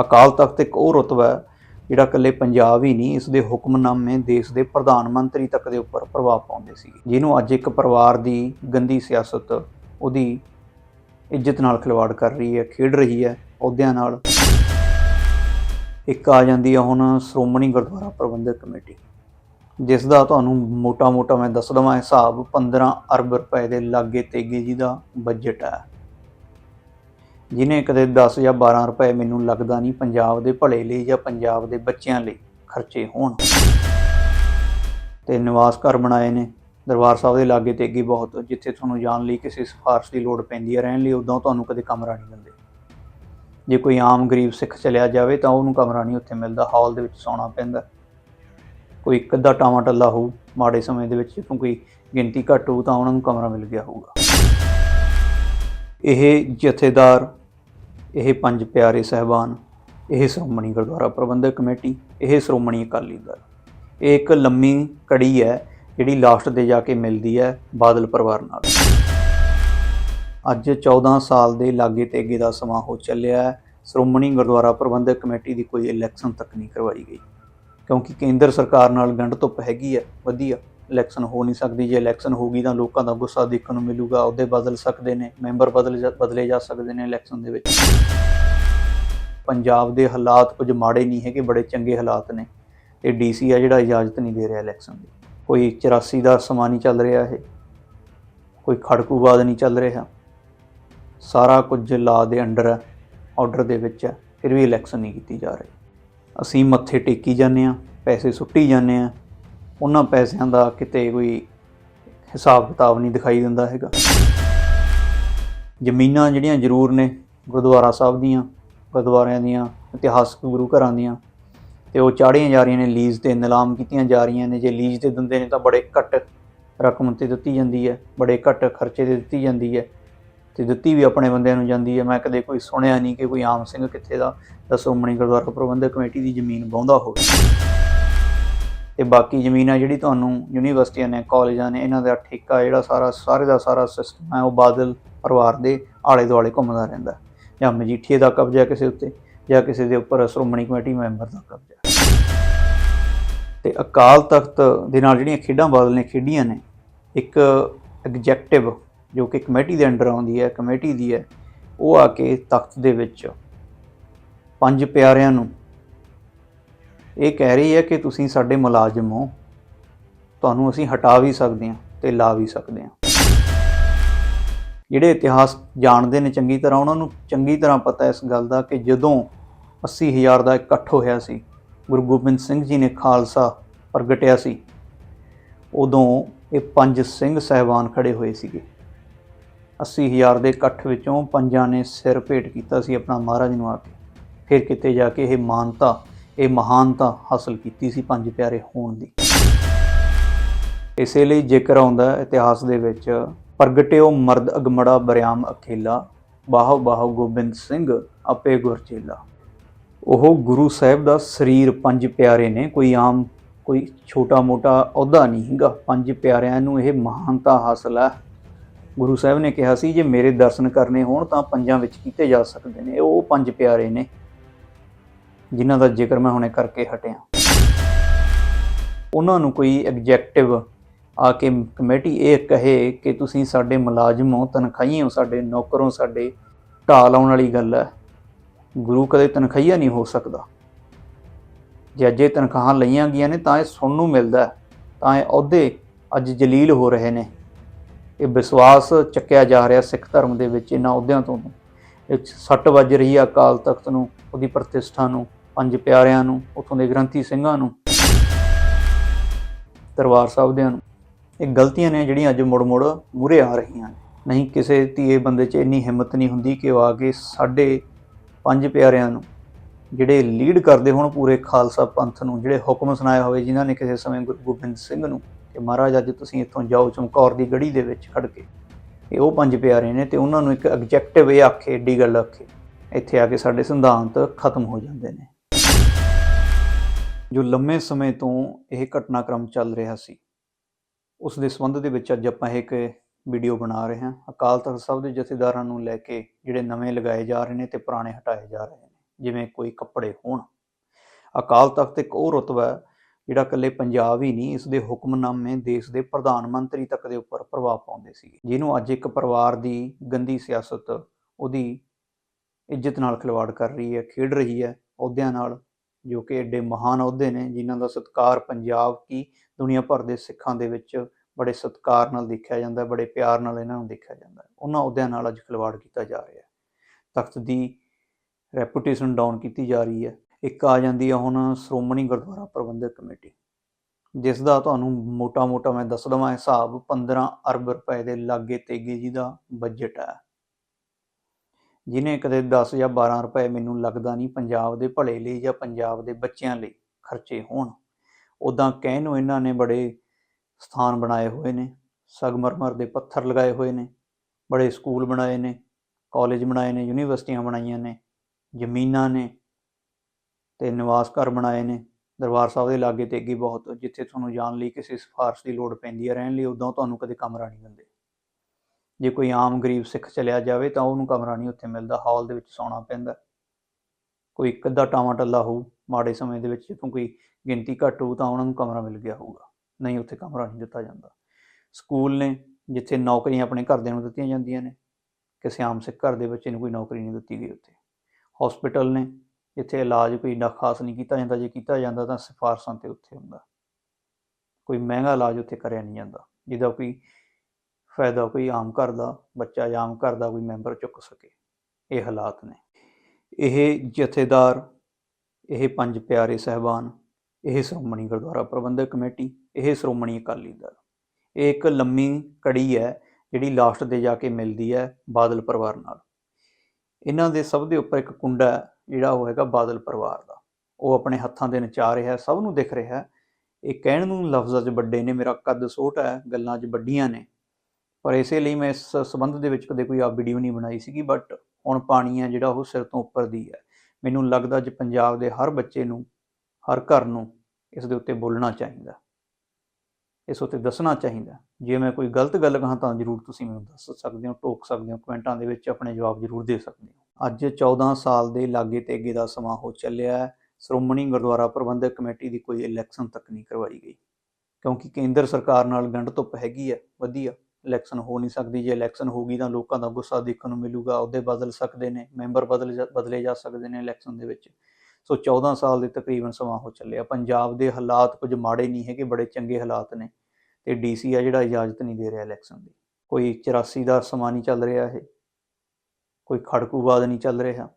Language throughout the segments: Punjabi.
ਅਕਾਲ ਤਖਤ ਇੱਕ ਉਹ ਰੁਤਬਾ ਹੈ ਜਿਹੜਾ ਇਕੱਲੇ ਪੰਜਾਬ ਹੀ ਨਹੀਂ, ਇਸ ਦੇ ਹੁਕਮਨਾਮੇ ਦੇਸ਼ ਦੇ ਪ੍ਰਧਾਨ ਮੰਤਰੀ ਤੱਕ ਦੇ ਉੱਪਰ ਪ੍ਰਭਾਵ ਪਾਉਂਦੇ ਸੀ। ਜਿਹਨੂੰ ਅੱਜ ਇੱਕ ਪਰਿਵਾਰ ਦੀ ਗੰਦੀ ਸਿਆਸਤ ਉਹਦੀ ਇੱਜ਼ਤ ਨਾਲ ਖਿਲਵਾੜ ਕਰ ਰਹੀ ਹੈ, ਖੇਡ ਰਹੀ ਹੈ, ਅਹੁਦਿਆਂ ਨਾਲ। ਇੱਕ ਆ ਜਾਂਦੀ ਹੈ ਹੁਣ ਸ਼੍ਰੋਮਣੀ ਗੁਰਦੁਆਰਾ ਪ੍ਰਬੰਧਕ ਕਮੇਟੀ। ਜਿਸ ਦਾ ਤੁਹਾਨੂੰ ਮੋਟਾ-ਮੋਟਾ ਮੈਂ ਦੱਸ ਦਵਾਂ, ਹਿਸਾਬ 15 ਅਰਬ ਰੁਪਏ ਦੇ ਲਾਗੇ ਤੇਗੇ ਜੀ ਦਾ ਬਜਟ ਹੈ। ਜਿਨੇ ਕਦੇ 10 ਜਾਂ 12 ਰੁਪਏ ਮੈਨੂੰ ਲੱਗਦਾ ਨਹੀਂ ਪੰਜਾਬ ਦੇ ਭਲੇ ਲਈ ਜਾਂ ਪੰਜਾਬ ਦੇ ਬੱਚਿਆਂ ਲਈ ਖਰਚੇ ਹੋਣ। ਤੇ ਨਿਵਾਸ ਘਰ ਬਣਾਏ ਨੇ। ਦਰਬਾਰ ਸਾਹਿਬ ਦੇ ਲਾਗੇ ਤੇ ਅੱਗੇ ਬਹੁਤ, ਜਿੱਥੇ ਤੁਹਾਨੂੰ ਜਾਣ ਲਈ ਕਿਸੇ ਸਿਫਾਰਸ਼ ਦੀ ਲੋੜ ਪੈਂਦੀ ਹੈ, ਰਹਿਣ ਲਈ ਉਦੋਂ ਤੁਹਾਨੂੰ ਕਦੇ ਕਮਰਾ ਨਹੀਂ ਦਿੰਦੇ ਜੇ ਕੋਈ ਆਮ ਗਰੀਬ ਸਿੱਖ ਚਲਿਆ ਜਾਵੇ ਤਾਂ ਉਹਨੂੰ ਕਮਰਾ ਨਹੀਂ ਉੱਥੇ ਮਿਲਦਾ, ਹਾਲ ਦੇ ਵਿੱਚ ਸੌਣਾ ਪੈਂਦਾ। ਕੋਈ ਇੱਕ ਅੱਧਾ ਟਾਵਾਂ ਟੱਲਾ ਹੋਊ, ਮਾੜੇ ਸਮੇਂ ਦੇ ਵਿੱਚ ਜਦੋਂ ਕੋਈ ਗਿਣਤੀ ਘੱਟ ਹੋਊ ਤਾਂ ਉਹਨਾਂ ਨੂੰ ਕਮਰਾ ਮਿਲ ਗਿਆ ਹੋਊਗਾ। ਇਹ ਜਥੇਦਾਰ ਇਹ ਪੰਜ ਪਿਆਰੇ ਸਹਿਬਾਨ, ਇਹ ਸ਼੍ਰੋਮਣੀ ਗੁਰਦੁਆਰਾ ਪ੍ਰਬੰਧਕ ਕਮੇਟੀ, ਇਹ ਸ਼੍ਰੋਮਣੀ ਅਕਾਲੀ ਦਲ। ਇਹ ਇੱਕ ਲੰਮੀ ਕੜੀ ਹੈ, ਜਿਹੜੀ ਲਾਸਟ ਤੇ ਜਾ ਕੇ ਮਿਲਦੀ ਹੈ ਬਾਦਲ ਪਰਿਵਾਰ ਨਾਲ। ਅੱਜ 14 ਸਾਲ ਦੇ ਲਾਗੇ ਤੇਗੇ ਦਾ ਸਮਾਂ ਹੋ ਚੱਲਿਆ ਹੈ, ਸ਼੍ਰੋਮਣੀ ਗੁਰਦੁਆਰਾ ਪ੍ਰਬੰਧਕ ਕਮੇਟੀ ਦੀ ਕੋਈ ਇਲੈਕਸ਼ਨ ਤੱਕ ਨਹੀਂ ਕਰਵਾਈ ਗਈ। ਕਿਉਂਕਿ ਕੇਂਦਰ ਸਰਕਾਰ ਨਾਲ ਗੰਢ ਧੁੱਪ ਹੈਗੀ ਹੈ, ਵਧੀਆ। ਇਲੈਕਸ਼ਨ ਹੋ ਨਹੀਂ ਸਕਦੀ, ਜੇ ਇਲੈਕਸ਼ਨ ਹੋਗੀ ਤਾਂ ਲੋਕਾਂ ਦਾ ਗੁੱਸਾ ਦੇਖਣ ਨੂੰ ਮਿਲੂਗਾ ਉਹਦੇ ਬਦਲ ਸਕਦੇ ਨੇ, ਮੈਂਬਰ ਬਦਲ ਜਾ- ਬਦਲੇ ਜਾ ਸਕਦੇ ਨੇ ਇਲੈਕਸ਼ਨ ਦੇ ਵਿੱਚ। ਪੰਜਾਬ ਦੇ ਹਾਲਾਤ ਕੁਝ ਮਾੜੇ ਨਹੀਂ ਹੈਗੇ, ਬੜੇ ਚੰਗੇ ਹਾਲਾਤ ਨੇ। ਤੇ ਡੀਸੀ ਆ ਜਿਹੜਾ ਇਜਾਜ਼ਤ ਨਹੀਂ ਦੇ ਰਿਹਾ ਇਲੈਕਸ਼ਨ ਦੀ। ਕੋਈ 84 ਦਾ ਸਮਾਂ ਨਹੀਂ ਚੱਲ ਰਿਹਾ ਇਹ। ਕੋਈ ਖੜਕੂਵਾਦ ਨਹੀਂ ਚੱਲ ਰਿਹਾ। ਸਾਰਾ ਕੁਝ ਲਾ ਦੇ ਅੰਡਰ ਹੈ ਆਰਡਰ ਦੇ ਵਿੱਚ ਹੈ ਫਿਰ ਵੀ ਇਲੈਕਸ਼ਨ ਨਹੀਂ ਕੀਤੀ ਜਾ ਰਹੀ। ਅਸੀਂ ਮੱਥੇ ਟੇਕੀ ਜਾਂਦੇ ਆ ਪੈਸੇ ਸੁੱਟੀ ਜਾਂਦੇ ਆ ਉਹਨਾਂ ਪੈਸਿਆਂ ਦਾ ਕਿਤੇ ਕੋਈ ਹਿਸਾਬ ਕਿਤਾਬ ਨਹੀਂ ਦਿਖਾਈ ਦਿੰਦਾ ਹੈਗਾ। ਜ਼ਮੀਨਾਂ ਜਿਹੜੀਆਂ ਜ਼ਰੂਰ ਨੇ ਗੁਰਦੁਆਰਾ ਸਾਹਿਬ ਦੀਆਂ, ਗੁਰਦੁਆਰਿਆਂ ਦੀਆਂ, ਇਤਿਹਾਸਕ ਗੁਰੂ ਘਰਾਂ ਦੀਆਂ, ਤੇ ਉਹ ਚਾੜੀਆਂ ਜਾ ਰਹੀਆਂ ਨੇ, ਲੀਜ਼ ਤੇ ਨਿਲਾਮ ਕੀਤੀਆਂ ਜਾ ਰਹੀਆਂ ਨੇ। ਜੇ ਲੀਜ਼ ਤੇ ਦਿੰਦੇ ਨੇ ਤਾਂ ਬੜੇ ਘੱਟ ਰਕਮ ਤੇ ਦਿੱਤੀ ਜਾਂਦੀ ਹੈ, ਬੜੇ ਘੱਟ ਖਰਚੇ ਤੇ ਦਿੱਤੀ ਜਾਂਦੀ ਹੈ ਤੇ ਦਿੱਤੀ ਵੀ ਆਪਣੇ ਬੰਦਿਆਂ ਨੂੰ ਜਾਂਦੀ ਹੈ। ਮੈਂ ਕਦੇ ਕੋਈ ਸੁਣਿਆ ਨਹੀਂ ਕਿ ਕੋਈ ਆਮ ਸਿੰਘ ਕਿੱਥੇ ਦਾ ਸ਼੍ਰੋਮਣੀ ਗੁਰਦੁਆਰਾ ਪ੍ਰਬੰਧਕ ਕਮੇਟੀ ਦੀ ਜ਼ਮੀਨ ਵਾਹੁੰਦਾ ਹੋਵੇ। ਤੇ ਬਾਕੀ ਜ਼ਮੀਨ ਆ ਜਿਹੜੀ ਤੁਹਾਨੂੰ ਯੂਨੀਵਰਸਿਟੀਆਂ ਨੇ, ਕਾਲਜਾਂ ਨੇ, ਇਹਨਾਂ ਦਾ ਠੇਕਾ ਜਿਹੜਾ ਸਾਰਾ, ਸਾਰੇ ਦਾ ਸਾਰਾ ਸਿਸਟਮ ਹੈ, ਉਹ ਬਾਦਲ ਪਰਿਵਾਰ ਦੇ ਆਲੇ ਦੁਆਲੇ ਘੁੰਮਦਾ ਰਹਿੰਦਾ। ਜਾਂ ਮਜੀਠੀਏ ਦਾ ਕਬਜ਼ਾ ਕਿਸੇ ਉੱਤੇ, ਜਾਂ ਕਿਸੇ ਦੇ ਉੱਪਰ ਸ਼੍ਰੋਮਣੀ ਕਮੇਟੀ ਮੈਂਬਰ ਦਾ ਕਬਜ਼ਾ ਤੇ ਅਕਾਲ ਤਖਤ ਦੇ ਨਾਲ ਜਿਹੜੀਆਂ ਖੇਡਾਂ ਬਾਦਲ ਨੇ ਖੇਡੀਆਂ ਨੇ, ਇੱਕ ਐਗਜੈਕਟਿਵ ਜੋ ਕਿ ਕਮੇਟੀ ਦੇ ਅੰਡਰ ਆਉਂਦੀ ਹੈ, ਕਮੇਟੀ ਦੀ ਹੈ, ਉਹ ਆ ਕੇ ਤਖਤ ਦੇ ਵਿੱਚ ਪੰਜ ਪਿਆਰਿਆਂ ਨੂੰ ਇਹ ਕਹਿ ਰਹੀ ਹੈ ਕਿ ਤੁਸੀਂ ਸਾਡੇ ਮੁਲਾਜ਼ਮ ਹੋ। ਤੁਹਾਨੂੰ ਅਸੀਂ ਹਟਾ ਵੀ ਸਕਦੇ ਹਾਂ ਤੇ ਲਾ ਵੀ ਸਕਦੇ ਹਾਂ। ਜਿਹੜੇ ਇਤਿਹਾਸ ਜਾਣਦੇ ਨੇ ਚੰਗੀ ਤਰ੍ਹਾਂ, ਉਹਨਾਂ ਨੂੰ ਚੰਗੀ ਤਰ੍ਹਾਂ ਪਤਾ ਇਸ ਗੱਲ ਦਾ ਕਿ ਜਦੋਂ 80000 ਦਾ ਇਕੱਠ ਹੋਇਆ ਸੀ, ਗੁਰੂ ਗੋਬਿੰਦ ਸਿੰਘ ਜੀ ਨੇ ਖਾਲਸਾ ਪ੍ਰਗਟਿਆ ਸੀ, ਉਦੋਂ ਇਹ ਪੰਜ ਸਿੰਘ ਸਹਿਬਾਨ ਖੜੇ ਹੋਏ ਸੀਗੇ। 80000 ਦੇ ਇਕੱਠ ਵਿੱਚੋਂ ਪੰਜਾਂ ਨੇ ਸਿਰ ਭੇਟ ਕੀਤਾ ਸੀ ਆਪਣਾ ਮਹਾਰਾਜ ਨੂੰ ਆ ਕੇ। ਫਿਰ ਕਿਤੇ ਜਾ ਕੇ ਇਹ ਮਾਨਤਾ ਇਹ ਮਹਾਨਤਾ ਹਾਸਲ ਕੀਤੀ ਸੀ ਪੰਜ ਪਿਆਰੇ ਹੋਣ ਦੀ। ਇਸੇ ਲਈ ਜ਼ਿਕਰ ਆਉਂਦਾ ਇਤਿਹਾਸ ਦੇ ਵਿੱਚ, ਪ੍ਰਗਟਿਓ ਮਰਦ ਅਗਮੜਾ ਬਰਿਆਮ ਅਖੇਲਾ, ਬਾਹੋ ਬਾਹੋ ਗੋਬਿੰਦ ਸਿੰਘ ਆਪੇ ਗੁਰਚੇਲਾ ਉਹ ਗੁਰੂ ਸਾਹਿਬ ਦਾ ਸਰੀਰ ਪੰਜ ਪਿਆਰੇ ਨੇ, ਕੋਈ ਆਮ, ਕੋਈ ਛੋਟਾ ਮੋਟਾ ਅਹੁਦਾ ਨਹੀਂ ਹੈਗਾ। ਪੰਜ ਪਿਆਰਿਆਂ ਨੂੰ ਇਹ ਮਹਾਨਤਾ ਹਾਸਲ ਹੈ। ਗੁਰੂ ਸਾਹਿਬ ਨੇ ਕਿਹਾ ਸੀ, ਜੇ ਮੇਰੇ ਦਰਸ਼ਨ ਕਰਨੇ ਹੋਣ ਤਾਂ ਪੰਜਾਂ ਵਿੱਚ ਕੀਤੇ ਜਾ ਸਕਦੇ ਨੇ। ਉਹ ਪੰਜ ਪਿਆਰੇ ਨੇ। ਜਿਨ੍ਹਾਂ ਦਾ ਜ਼ਿਕਰ ਮੈਂ ਹੁਣੇ ਕਰਕੇ ਹਟਿਆ। ਉਹਨਾਂ ਨੂੰ ਕੋਈ ਐਗਜੈਕਟਿਵ ਆ ਕੇ ਕਮੇਟੀ ਇਹ ਕਹੇ ਕਿ ਤੁਸੀਂ ਸਾਡੇ ਮੁਲਾਜ਼ਮ ਹੋ ਤਨਖਾਹੀ ਹੋ, ਸਾਡੇ ਨੌਕਰ ਹੋ ਸਾਡੇ ਢਾਹ ਲਾਉਣ ਵਾਲੀ ਗੱਲ ਹੈ। ਗੁਰੂ ਕਦੇ ਤਨਖਾਹੀਆ ਨਹੀਂ ਹੋ ਸਕਦਾ। ਜੇ ਅਜੇ ਤਨਖਾਹਾਂ ਲਈਆਂ ਗਈਆਂ ਨੇ ਤਾਂ ਇਹ ਸੁਣਨ ਨੂੰ ਮਿਲਦਾ ਤਾਂ ਇਹ ਅਹੁਦੇ ਅੱਜ ਜਲੀਲ ਹੋ ਰਹੇ ਨੇ। ਇਹ ਵਿਸ਼ਵਾਸ ਚੱਕਿਆ ਜਾ ਰਿਹਾ ਸਿੱਖ ਧਰਮ ਦੇ ਵਿੱਚ ਇਹਨਾਂ ਅਹੁਦਿਆਂ ਤੋਂ। ਇੱਕ ਸੱਟ ਵੱਜ ਰਹੀ ਆ ਅਕਾਲ ਤਖਤ ਨੂੰ, ਉਹਦੀ ਪ੍ਰਤਿਸ਼ਠਾ ਨੂੰ। ਪੰਜ ਪਿਆਰਿਆਂ ਨੂੰ, ਉਥੋਂ ਦੇ ਗ੍ਰੰਥੀ ਸਿੰਘਾਂ ਨੂੰ, ਦਰਬਾਰ ਸਾਹਿਬ ਦਿਆਂ ਨੂੰ। ਇਹ ਗਲਤੀਆਂ ਨੇ ਜਿਹੜੀਆਂ ਅੱਜ ਮੁੜ-ਮੁੜ ਮੂਰੇ ਆ ਰਹੀਆਂ ਨੇ। ਨਹੀਂ ਕਿਸੇ ਧੀਏ ਬੰਦੇ 'ਚ ਇੰਨੀ ਹਿੰਮਤ ਨਹੀਂ ਹੁੰਦੀ ਕਿ ਉਹ ਆ ਕੇ ਸਾਡੇ ਪੰਜ ਪਿਆਰਿਆਂ ਨੂੰ, ਜਿਹੜੇ ਲੀਡ ਕਰਦੇ ਹੋਣ ਪੂਰੇ ਖਾਲਸਾ ਪੰਥ ਨੂੰ, ਜਿਹੜੇ ਹੁਕਮ ਸੁਣਾਇਆ ਹੋਵੇ, ਜਿਨ੍ਹਾਂ ਨੇ ਕਿਸੇ ਸਮੇਂ ਗੁਰੂ ਗੋਬਿੰਦ ਸਿੰਘ ਨੂੰ ਕਿ ਮਹਾਰਾਜ ਅੱਜ ਤੁਸੀਂ ਇੱਥੋਂ ਜਾਓ ਚਮਕੌਰ ਦੀ ਗੜੀ ਦੇ ਵਿੱਚ ਖੜ ਕੇ। ਇਹ ਉਹ ਪੰਜ ਪਿਆਰੇ ਨੇ ਤੇ ਉਹਨਾਂ ਨੂੰ ਇੱਕ ਐਗਜੈਕਟਿਵ ਇਹ ਆਖੇ, ਏਡੀ ਗੱਲ ਆਖੇ। ਇੱਥੇ ਆ ਕੇ ਸਾਡੇ ਸਿਧਾਂਤ ਖਤਮ ਹੋ ਜਾਂਦੇ ਨੇ। ਜੋ ਲੰਮੇ ਸਮੇਂ ਤੋਂ ਇਹ ਘਟਨਾਕ੍ਰਮ ਚੱਲ ਰਿਹਾ ਸੀ, ਉਸ ਦੇ ਸੰਬੰਧ ਦੇ ਵਿੱਚ ਅੱਜ ਆਪਾਂ ਇੱਕ ਵੀਡੀਓ ਬਣਾ ਰਹੇ ਹਾਂ। ਅਕਾਲ ਤਖਤ ਸਾਹਿਬ ਦੇ ਜਥੇਦਾਰਾਂ ਨੂੰ ਲੈ ਕੇ ਜਿਹੜੇ ਨਵੇਂ ਲਗਾਏ ਜਾ ਰਹੇ ਨੇ ਤੇ ਪੁਰਾਣੇ ਹਟਾਏ ਜਾ ਰਹੇ ਨੇ, ਜਿਵੇਂ ਕੋਈ ਕੱਪੜੇ ਹੋਣ। ਅਕਾਲ ਤਖਤ ਇੱਕ ਉਹ ਰੁਤਬਾ ਹੈ ਜਿਹੜਾ ਇਕੱਲੇ ਪੰਜਾਬ ਹੀ ਨਹੀਂ, ਇਸ ਦੇ ਹੁਕਮਨਾਮੇ ਦੇਸ਼ ਦੇ ਪ੍ਰਧਾਨ ਮੰਤਰੀ ਤੱਕ ਦੇ ਉੱਪਰ ਪ੍ਰਭਾਵ ਪਾਉਂਦੇ ਸੀ। ਜਿਹਨੂੰ ਅੱਜ ਇੱਕ ਪਰਿਵਾਰ ਦੀ ਗੰਦੀ ਸਿਆਸਤ ਉਹਦੀ ਇੱਜ਼ਤ ਨਾਲ ਖਿਲਵਾੜ ਕਰ ਰਹੀ ਹੈ, ਖੇਡ ਰਹੀ ਹੈ, ਅਹੁਦਿਆਂ ਨਾਲ ਜੋ ਕਿ ਐਡੇ ਮਹਾਨ ਅਹੁਦੇ ਨੇ, ਜਿਨ੍ਹਾਂ ਦਾ ਸਤਿਕਾਰ ਪੰਜਾਬ ਕੀ ਦੁਨੀਆ ਭਰ ਦੇ ਸਿੱਖਾਂ ਦੇ ਵਿੱਚ ਬੜੇ ਸਤਿਕਾਰ ਨਾਲ ਦੇਖਿਆ ਜਾਂਦਾ ਬੜੇ ਪਿਆਰ ਨਾਲ ਇਹਨਾਂ ਨੂੰ ਦੇਖਿਆ ਜਾਂਦਾ ਉਹਨਾਂ ਅਹੁਦਿਆਂ ਨਾਲ ਅੱਜ ਖਿਲਵਾੜ ਕੀਤਾ ਜਾ ਰਿਹਾ ਹੈ। ਤਖਤ ਦੀ ਰੈਪੂਟੇਸ਼ਨ ਡਾਊਨ ਕੀਤੀ ਜਾ ਰਹੀ ਹੈ। ਇੱਕ ਆ ਜਾਂਦੀ ਹੈ ਹੁਣ ਸ਼੍ਰੋਮਣੀ ਗੁਰਦੁਆਰਾ ਪ੍ਰਬੰਧਕ ਕਮੇਟੀ, ਜਿਸ ਦਾ ਤੁਹਾਨੂੰ ਮੋਟਾ-ਮੋਟਾ ਮੈਂ ਦੱਸ ਦਵਾਂ, ਹਿਸਾਬ 15 ਅਰਬ ਰੁਪਏ ਦੇ ਲਾਗੇ ਤੇਗੇ ਜੀ ਦਾ ਬਜਟ ਹੈ। ਜਿਨੇ ਕਦੇ 10 ਜਾਂ 12 ਰੁਪਏ ਮੈਨੂੰ ਲੱਗਦਾ ਨਹੀਂ ਪੰਜਾਬ ਦੇ ਭਲੇ ਲਈ ਜਾਂ ਪੰਜਾਬ ਦੇ ਬੱਚਿਆਂ ਲਈ ਖਰਚੇ ਹੋਣ। ਉਦਾਂ ਕਹਿਣ ਨੂੰ ਇਹਨਾਂ ਨੇ ਬੜੇ ਸਥਾਨ ਬਣਾਏ ਹੋਏ ਨੇ, ਸਗਮਰਮਰ ਦੇ ਪੱਥਰ ਲਗਾਏ ਹੋਏ ਨੇ, ਬੜੇ ਸਕੂਲ ਬਣਾਏ ਨੇ, ਕਾਲਜ ਬਣਾਏ ਨੇ, ਯੂਨੀਵਰਸਿਟੀਆਂ ਬਣਾਈਆਂ ਨੇ, ਜ਼ਮੀਨਾਂ ਨੇ ਤੇ ਨਿਵਾਸ ਘਰ ਬਣਾਏ ਨੇ। ਦਰਬਾਰ ਸਾਹਿਬ ਦੇ ਲਾਗੇ ਤੇ ਅੱਗੇ ਬਹੁਤ ਜਿੱਥੇ ਤੁਹਾਨੂੰ ਜਾਣ ਲਈ ਕਿਸੇ ਸਿਫਾਰਸ਼ ਦੀ ਲੋੜ ਪੈਂਦੀ ਹੈ ਰਹਿਣ ਲਈ ਉਦੋਂ ਤੁਹਾਨੂੰ ਕਦੇ ਕਮਰਾ ਨਹੀਂ ਦਿੰਦੇ ਜੇ ਕੋਈ ਆਮ ਗਰੀਬ ਸਿੱਖ ਚਲਿਆ ਜਾਵੇ ਤਾਂ ਉਹਨੂੰ ਕਮਰਾ ਨਹੀਂ ਉੱਥੇ ਮਿਲਦਾ, ਹਾਲ ਦੇ ਵਿੱਚ ਸੌਣਾ ਪੈਂਦਾ। ਕੋਈ ਇੱਕ ਅੱਧਾ ਟਾਵਾਂ ਟੱਲਾ ਹੋਊ, ਮਾੜੇ ਸਮੇਂ ਦੇ ਵਿੱਚ ਜਦੋਂ ਕੋਈ ਗਿਣਤੀ ਘੱਟ ਹੋਊ ਤਾਂ ਉਹਨਾਂ ਨੂੰ ਕਮਰਾ ਮਿਲ ਗਿਆ ਹੋਊਗਾ। ਨਹੀਂ, ਉੱਥੇ ਕਮਰਾ ਨਹੀਂ ਦਿੱਤਾ ਜਾਂਦਾ। ਸਕੂਲ ਨੇ, ਜਿੱਥੇ ਨੌਕਰੀਆਂ ਆਪਣੇ ਘਰਦਿਆਂ ਨੂੰ ਦਿੱਤੀਆਂ ਜਾਂਦੀਆਂ ਨੇ, ਕਿਸੇ ਆਮ ਸਿੱਖ ਘਰ ਦੇ ਬੱਚੇ ਨੂੰ ਕੋਈ ਨੌਕਰੀ ਨਹੀਂ ਦਿੱਤੀ ਗਈ ਉੱਥੇ। ਹਸਪੀਟਲ ਨੇ, ਜਿੱਥੇ ਇਲਾਜ ਕੋਈ ਨਾ ਖਾਸ ਨਹੀਂ ਕੀਤਾ ਜਾਂਦਾ, ਜੇ ਕੀਤਾ ਜਾਂਦਾ ਤਾਂ ਸਿਫਾਰਸ਼ਾਂ ਤੇ ਉੱਥੇ ਹੁੰਦਾ। ਕੋਈ ਮਹਿੰਗਾ ਇਲਾਜ ਉੱਥੇ ਕਰਿਆ ਨਹੀਂ ਜਾਂਦਾ, ਜਿਹਦਾ ਕੋਈ ਫਾਇਦਾ ਕੋਈ ਆਮ ਘਰ ਦਾ ਬੱਚਾ ਜਾਂ ਆਮ ਘਰ ਦਾ ਕੋਈ ਮੈਂਬਰ ਚੁੱਕ ਸਕੇ। ਇਹ ਹਾਲਾਤ ਨੇ। ਇਹ ਜਥੇਦਾਰ ਇਹ ਪੰਜ ਪਿਆਰੇ ਸਹਿਬਾਨ ਇਹ ਸ਼੍ਰੋਮਣੀ ਗੁਰਦੁਆਰਾ ਪ੍ਰਬੰਧਕ ਕਮੇਟੀ ਇਹ ਸ਼੍ਰੋਮਣੀ ਅਕਾਲੀ ਦਲ। ਇਹ ਇੱਕ ਲੰਮੀ ਕੜੀ ਹੈ ਜਿਹੜੀ ਲਾਸਟ ਤੇ ਜਾ ਕੇ ਮਿਲਦੀ ਹੈ ਬਾਦਲ ਪਰਿਵਾਰ ਨਾਲ। ਇਹਨਾਂ ਦੇ ਸਭ ਦੇ ਉੱਪਰ ਇੱਕ ਕੁੰਡਾ ਹੈ, ਜਿਹੜਾ ਉਹ ਹੈਗਾ ਬਾਦਲ ਪਰਿਵਾਰ ਦਾ। ਉਹ ਆਪਣੇ ਹੱਥਾਂ ਦੇ ਨਚਾ ਰਿਹਾ ਸਭ ਨੂੰ ਦਿਖ ਰਿਹਾ ਇਹ ਕਹਿਣ ਨੂੰ ਲਫ਼ਜ਼ਾਂ 'ਚ ਵੱਡੇ ਨੇ ਮੇਰਾ ਕੱਦ ਛੋਟਾ ਹੈ ਗੱਲਾਂ 'ਚ ਵੱਡੀਆਂ ਨੇ। ਪਰ ਇਸੇ ਲਈ ਮੈਂ ਇਸ ਸੰਬੰਧ ਦੇ ਵਿੱਚ ਕਦੇ ਕੋਈ ਆ ਵੀਡੀਓ ਨਹੀਂ ਬਣਾਈ ਸੀਗੀ ਬਟ ਹੁਣ ਪਾਣੀ ਹੈ ਜਿਹੜਾ ਉਹ ਸਿਰ ਤੋਂ ਉੱਪਰ ਦੀ ਹੈ। ਮੈਨੂੰ ਲੱਗਦਾ ਅੱਜ ਪੰਜਾਬ ਦੇ ਹਰ ਬੱਚੇ ਨੂੰ, ਹਰ ਘਰ ਨੂੰ ਇਸ ਦੇ ਉੱਤੇ ਬੋਲਣਾ ਚਾਹੀਦਾ। ਇਸ ਉੱਤੇ ਦੱਸਣਾ ਚਾਹੀਦਾ। ਜੇ ਮੈਂ ਕੋਈ ਗਲਤ ਗੱਲ ਕਹਾਂ ਤਾਂ ਜ਼ਰੂਰ ਤੁਸੀਂ ਮੈਨੂੰ ਦੱਸ ਸਕਦੇ ਹੋ, ਟੋਕ ਸਕਦੇ ਹੋ, ਕਮੈਂਟਾਂ ਦੇ ਵਿੱਚ ਆਪਣੇ ਜਵਾਬ ਜ਼ਰੂਰ ਦੇ ਸਕਦੇ ਹੋ। ਅੱਜ 14 ਸਾਲ ਦੇ ਲਾਗੇ ਤੇ ਅੱਗੇ ਦਾ ਸਮਾਂ ਹੋ ਚੱਲਿਆ ਹੈ। ਸ਼੍ਰੋਮਣੀ ਗੁਰਦੁਆਰਾ ਪ੍ਰਬੰਧਕ ਕਮੇਟੀ ਦੀ ਕੋਈ ਇਲੈਕਸ਼ਨ ਤੱਕ ਨਹੀਂ ਕਰਵਾਈ ਗਈ। ਕਿਉਂਕਿ ਕੇਂਦਰ ਸਰਕਾਰ ਨਾਲ ਗੰਢ ਧੁੱਪ ਹੈਗੀ ਹੈ, ਵਧੀਆ। ਇਲੈਕਸ਼ਨ ਹੋ ਨਹੀਂ ਸਕਦੀ, ਜੇ ਇਲੈਕਸ਼ਨ ਹੋਗੀ ਤਾਂ ਲੋਕਾਂ ਦਾ ਗੁੱਸਾ ਦੇਖਣ ਨੂੰ ਮਿਲੂਗਾ, ਅਹੁਦੇ ਬਦਲ ਸਕਦੇ ਨੇ ਮੈਂਬਰ ਬਦਲ ਜਾ- ਬਦਲੇ ਜਾ ਸਕਦੇ ਨੇ ਇਲੈਕਸ਼ਨ ਦੇ ਵਿੱਚ। ਸੋ 14 ਸਾਲ ਦੇ ਤਕਰੀਬਨ ਸਮਾਂ ਹੋ ਚੱਲਿਆ। ਪੰਜਾਬ ਦੇ ਹਾਲਾਤ ਕੁਝ ਮਾੜੇ ਨਹੀਂ ਹੈਗੇ, ਬੜੇ ਚੰਗੇ ਹਾਲਾਤ ਨੇ ਤੇ ਡੀਸੀ ਆ ਜਿਹੜਾ ਇਜਾਜ਼ਤ ਨਹੀਂ ਦੇ ਰਿਹਾ ਇਲੈਕਸ਼ਨ ਦੀ। ਕੋਈ 84 ਦਾ ਸਮਾਂ ਨਹੀਂ ਚੱਲ ਰਿਹਾ ਇਹ, ਕੋਈ ਖੜਕੂਵਾਦ ਨਹੀਂ ਚੱਲ ਰਿਹਾ।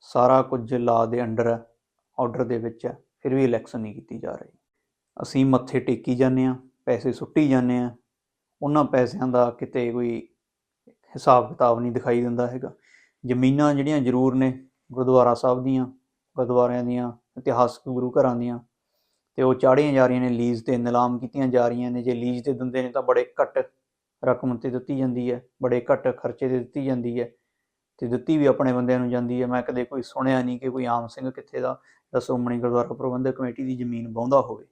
ਸਾਰਾ ਕੁਝ ਲਾ ਦੇ ਅੰਡਰ ਹੈ ਆਰਡਰ ਦੇ ਵਿੱਚ ਹੈ, ਫਿਰ ਵੀ ਇਲੈਕਸ਼ਨ ਨਹੀਂ ਕੀਤੀ ਜਾ ਰਹੀ। ਅਸੀਂ ਮੱਥੇ ਟੇਕੀ ਜਾਂਦੇ ਆ ਪੈਸੇ ਸੁੱਟੀ ਜਾਂਦੇ ਆ ਉਹਨਾਂ ਪੈਸਿਆਂ ਦਾ ਕਿਤੇ ਕੋਈ ਹਿਸਾਬ ਕਿਤਾਬ ਨਹੀਂ ਦਿਖਾਈ ਦਿੰਦਾ ਹੈਗਾ। ਜ਼ਮੀਨਾਂ ਜਿਹੜੀਆਂ ਜ਼ਰੂਰ ਨੇ ਗੁਰਦੁਆਰਾ ਸਾਹਿਬ ਦੀਆਂ, ਗੁਰਦੁਆਰਿਆਂ ਦੀਆਂ, ਇਤਿਹਾਸਕ ਗੁਰੂ ਘਰਾਂ ਦੀਆਂ, ਤੇ ਉਹ ਚਾੜੀਆਂ ਜਾ ਰਹੀਆਂ ਨੇ, ਲੀਜ਼ ਤੇ ਨਿਲਾਮ ਕੀਤੀਆਂ ਜਾ ਰਹੀਆਂ ਨੇ। ਜੇ ਲੀਜ਼ ਤੇ ਦਿੰਦੇ ਨੇ ਤਾਂ ਬੜੇ ਘੱਟ ਰਕਮ ਤੇ ਦਿੱਤੀ ਜਾਂਦੀ ਹੈ, ਬੜੇ ਘੱਟ ਖਰਚੇ ਤੇ ਦਿੱਤੀ ਜਾਂਦੀ ਹੈ, ਤੇ ਦਿੱਤੀ ਵੀ ਆਪਣੇ ਬੰਦਿਆਂ ਨੂੰ ਜਾਂਦੀ ਹੈ। ਮੈਂ ਕਦੇ ਕੋਈ ਸੁਣਿਆ ਨਹੀਂ ਕਿ ਕੋਈ ਆਮ ਸਿੰਘ ਕਿੱਥੇ ਦਾ ਜਾਂ ਸ਼੍ਰੋਮਣੀ ਗੁਰਦੁਆਰਾ ਪ੍ਰਬੰਧਕ ਕਮੇਟੀ ਦੀ ਜ਼ਮੀਨ ਵਾਹੁੰਦਾ ਹੋਵੇ।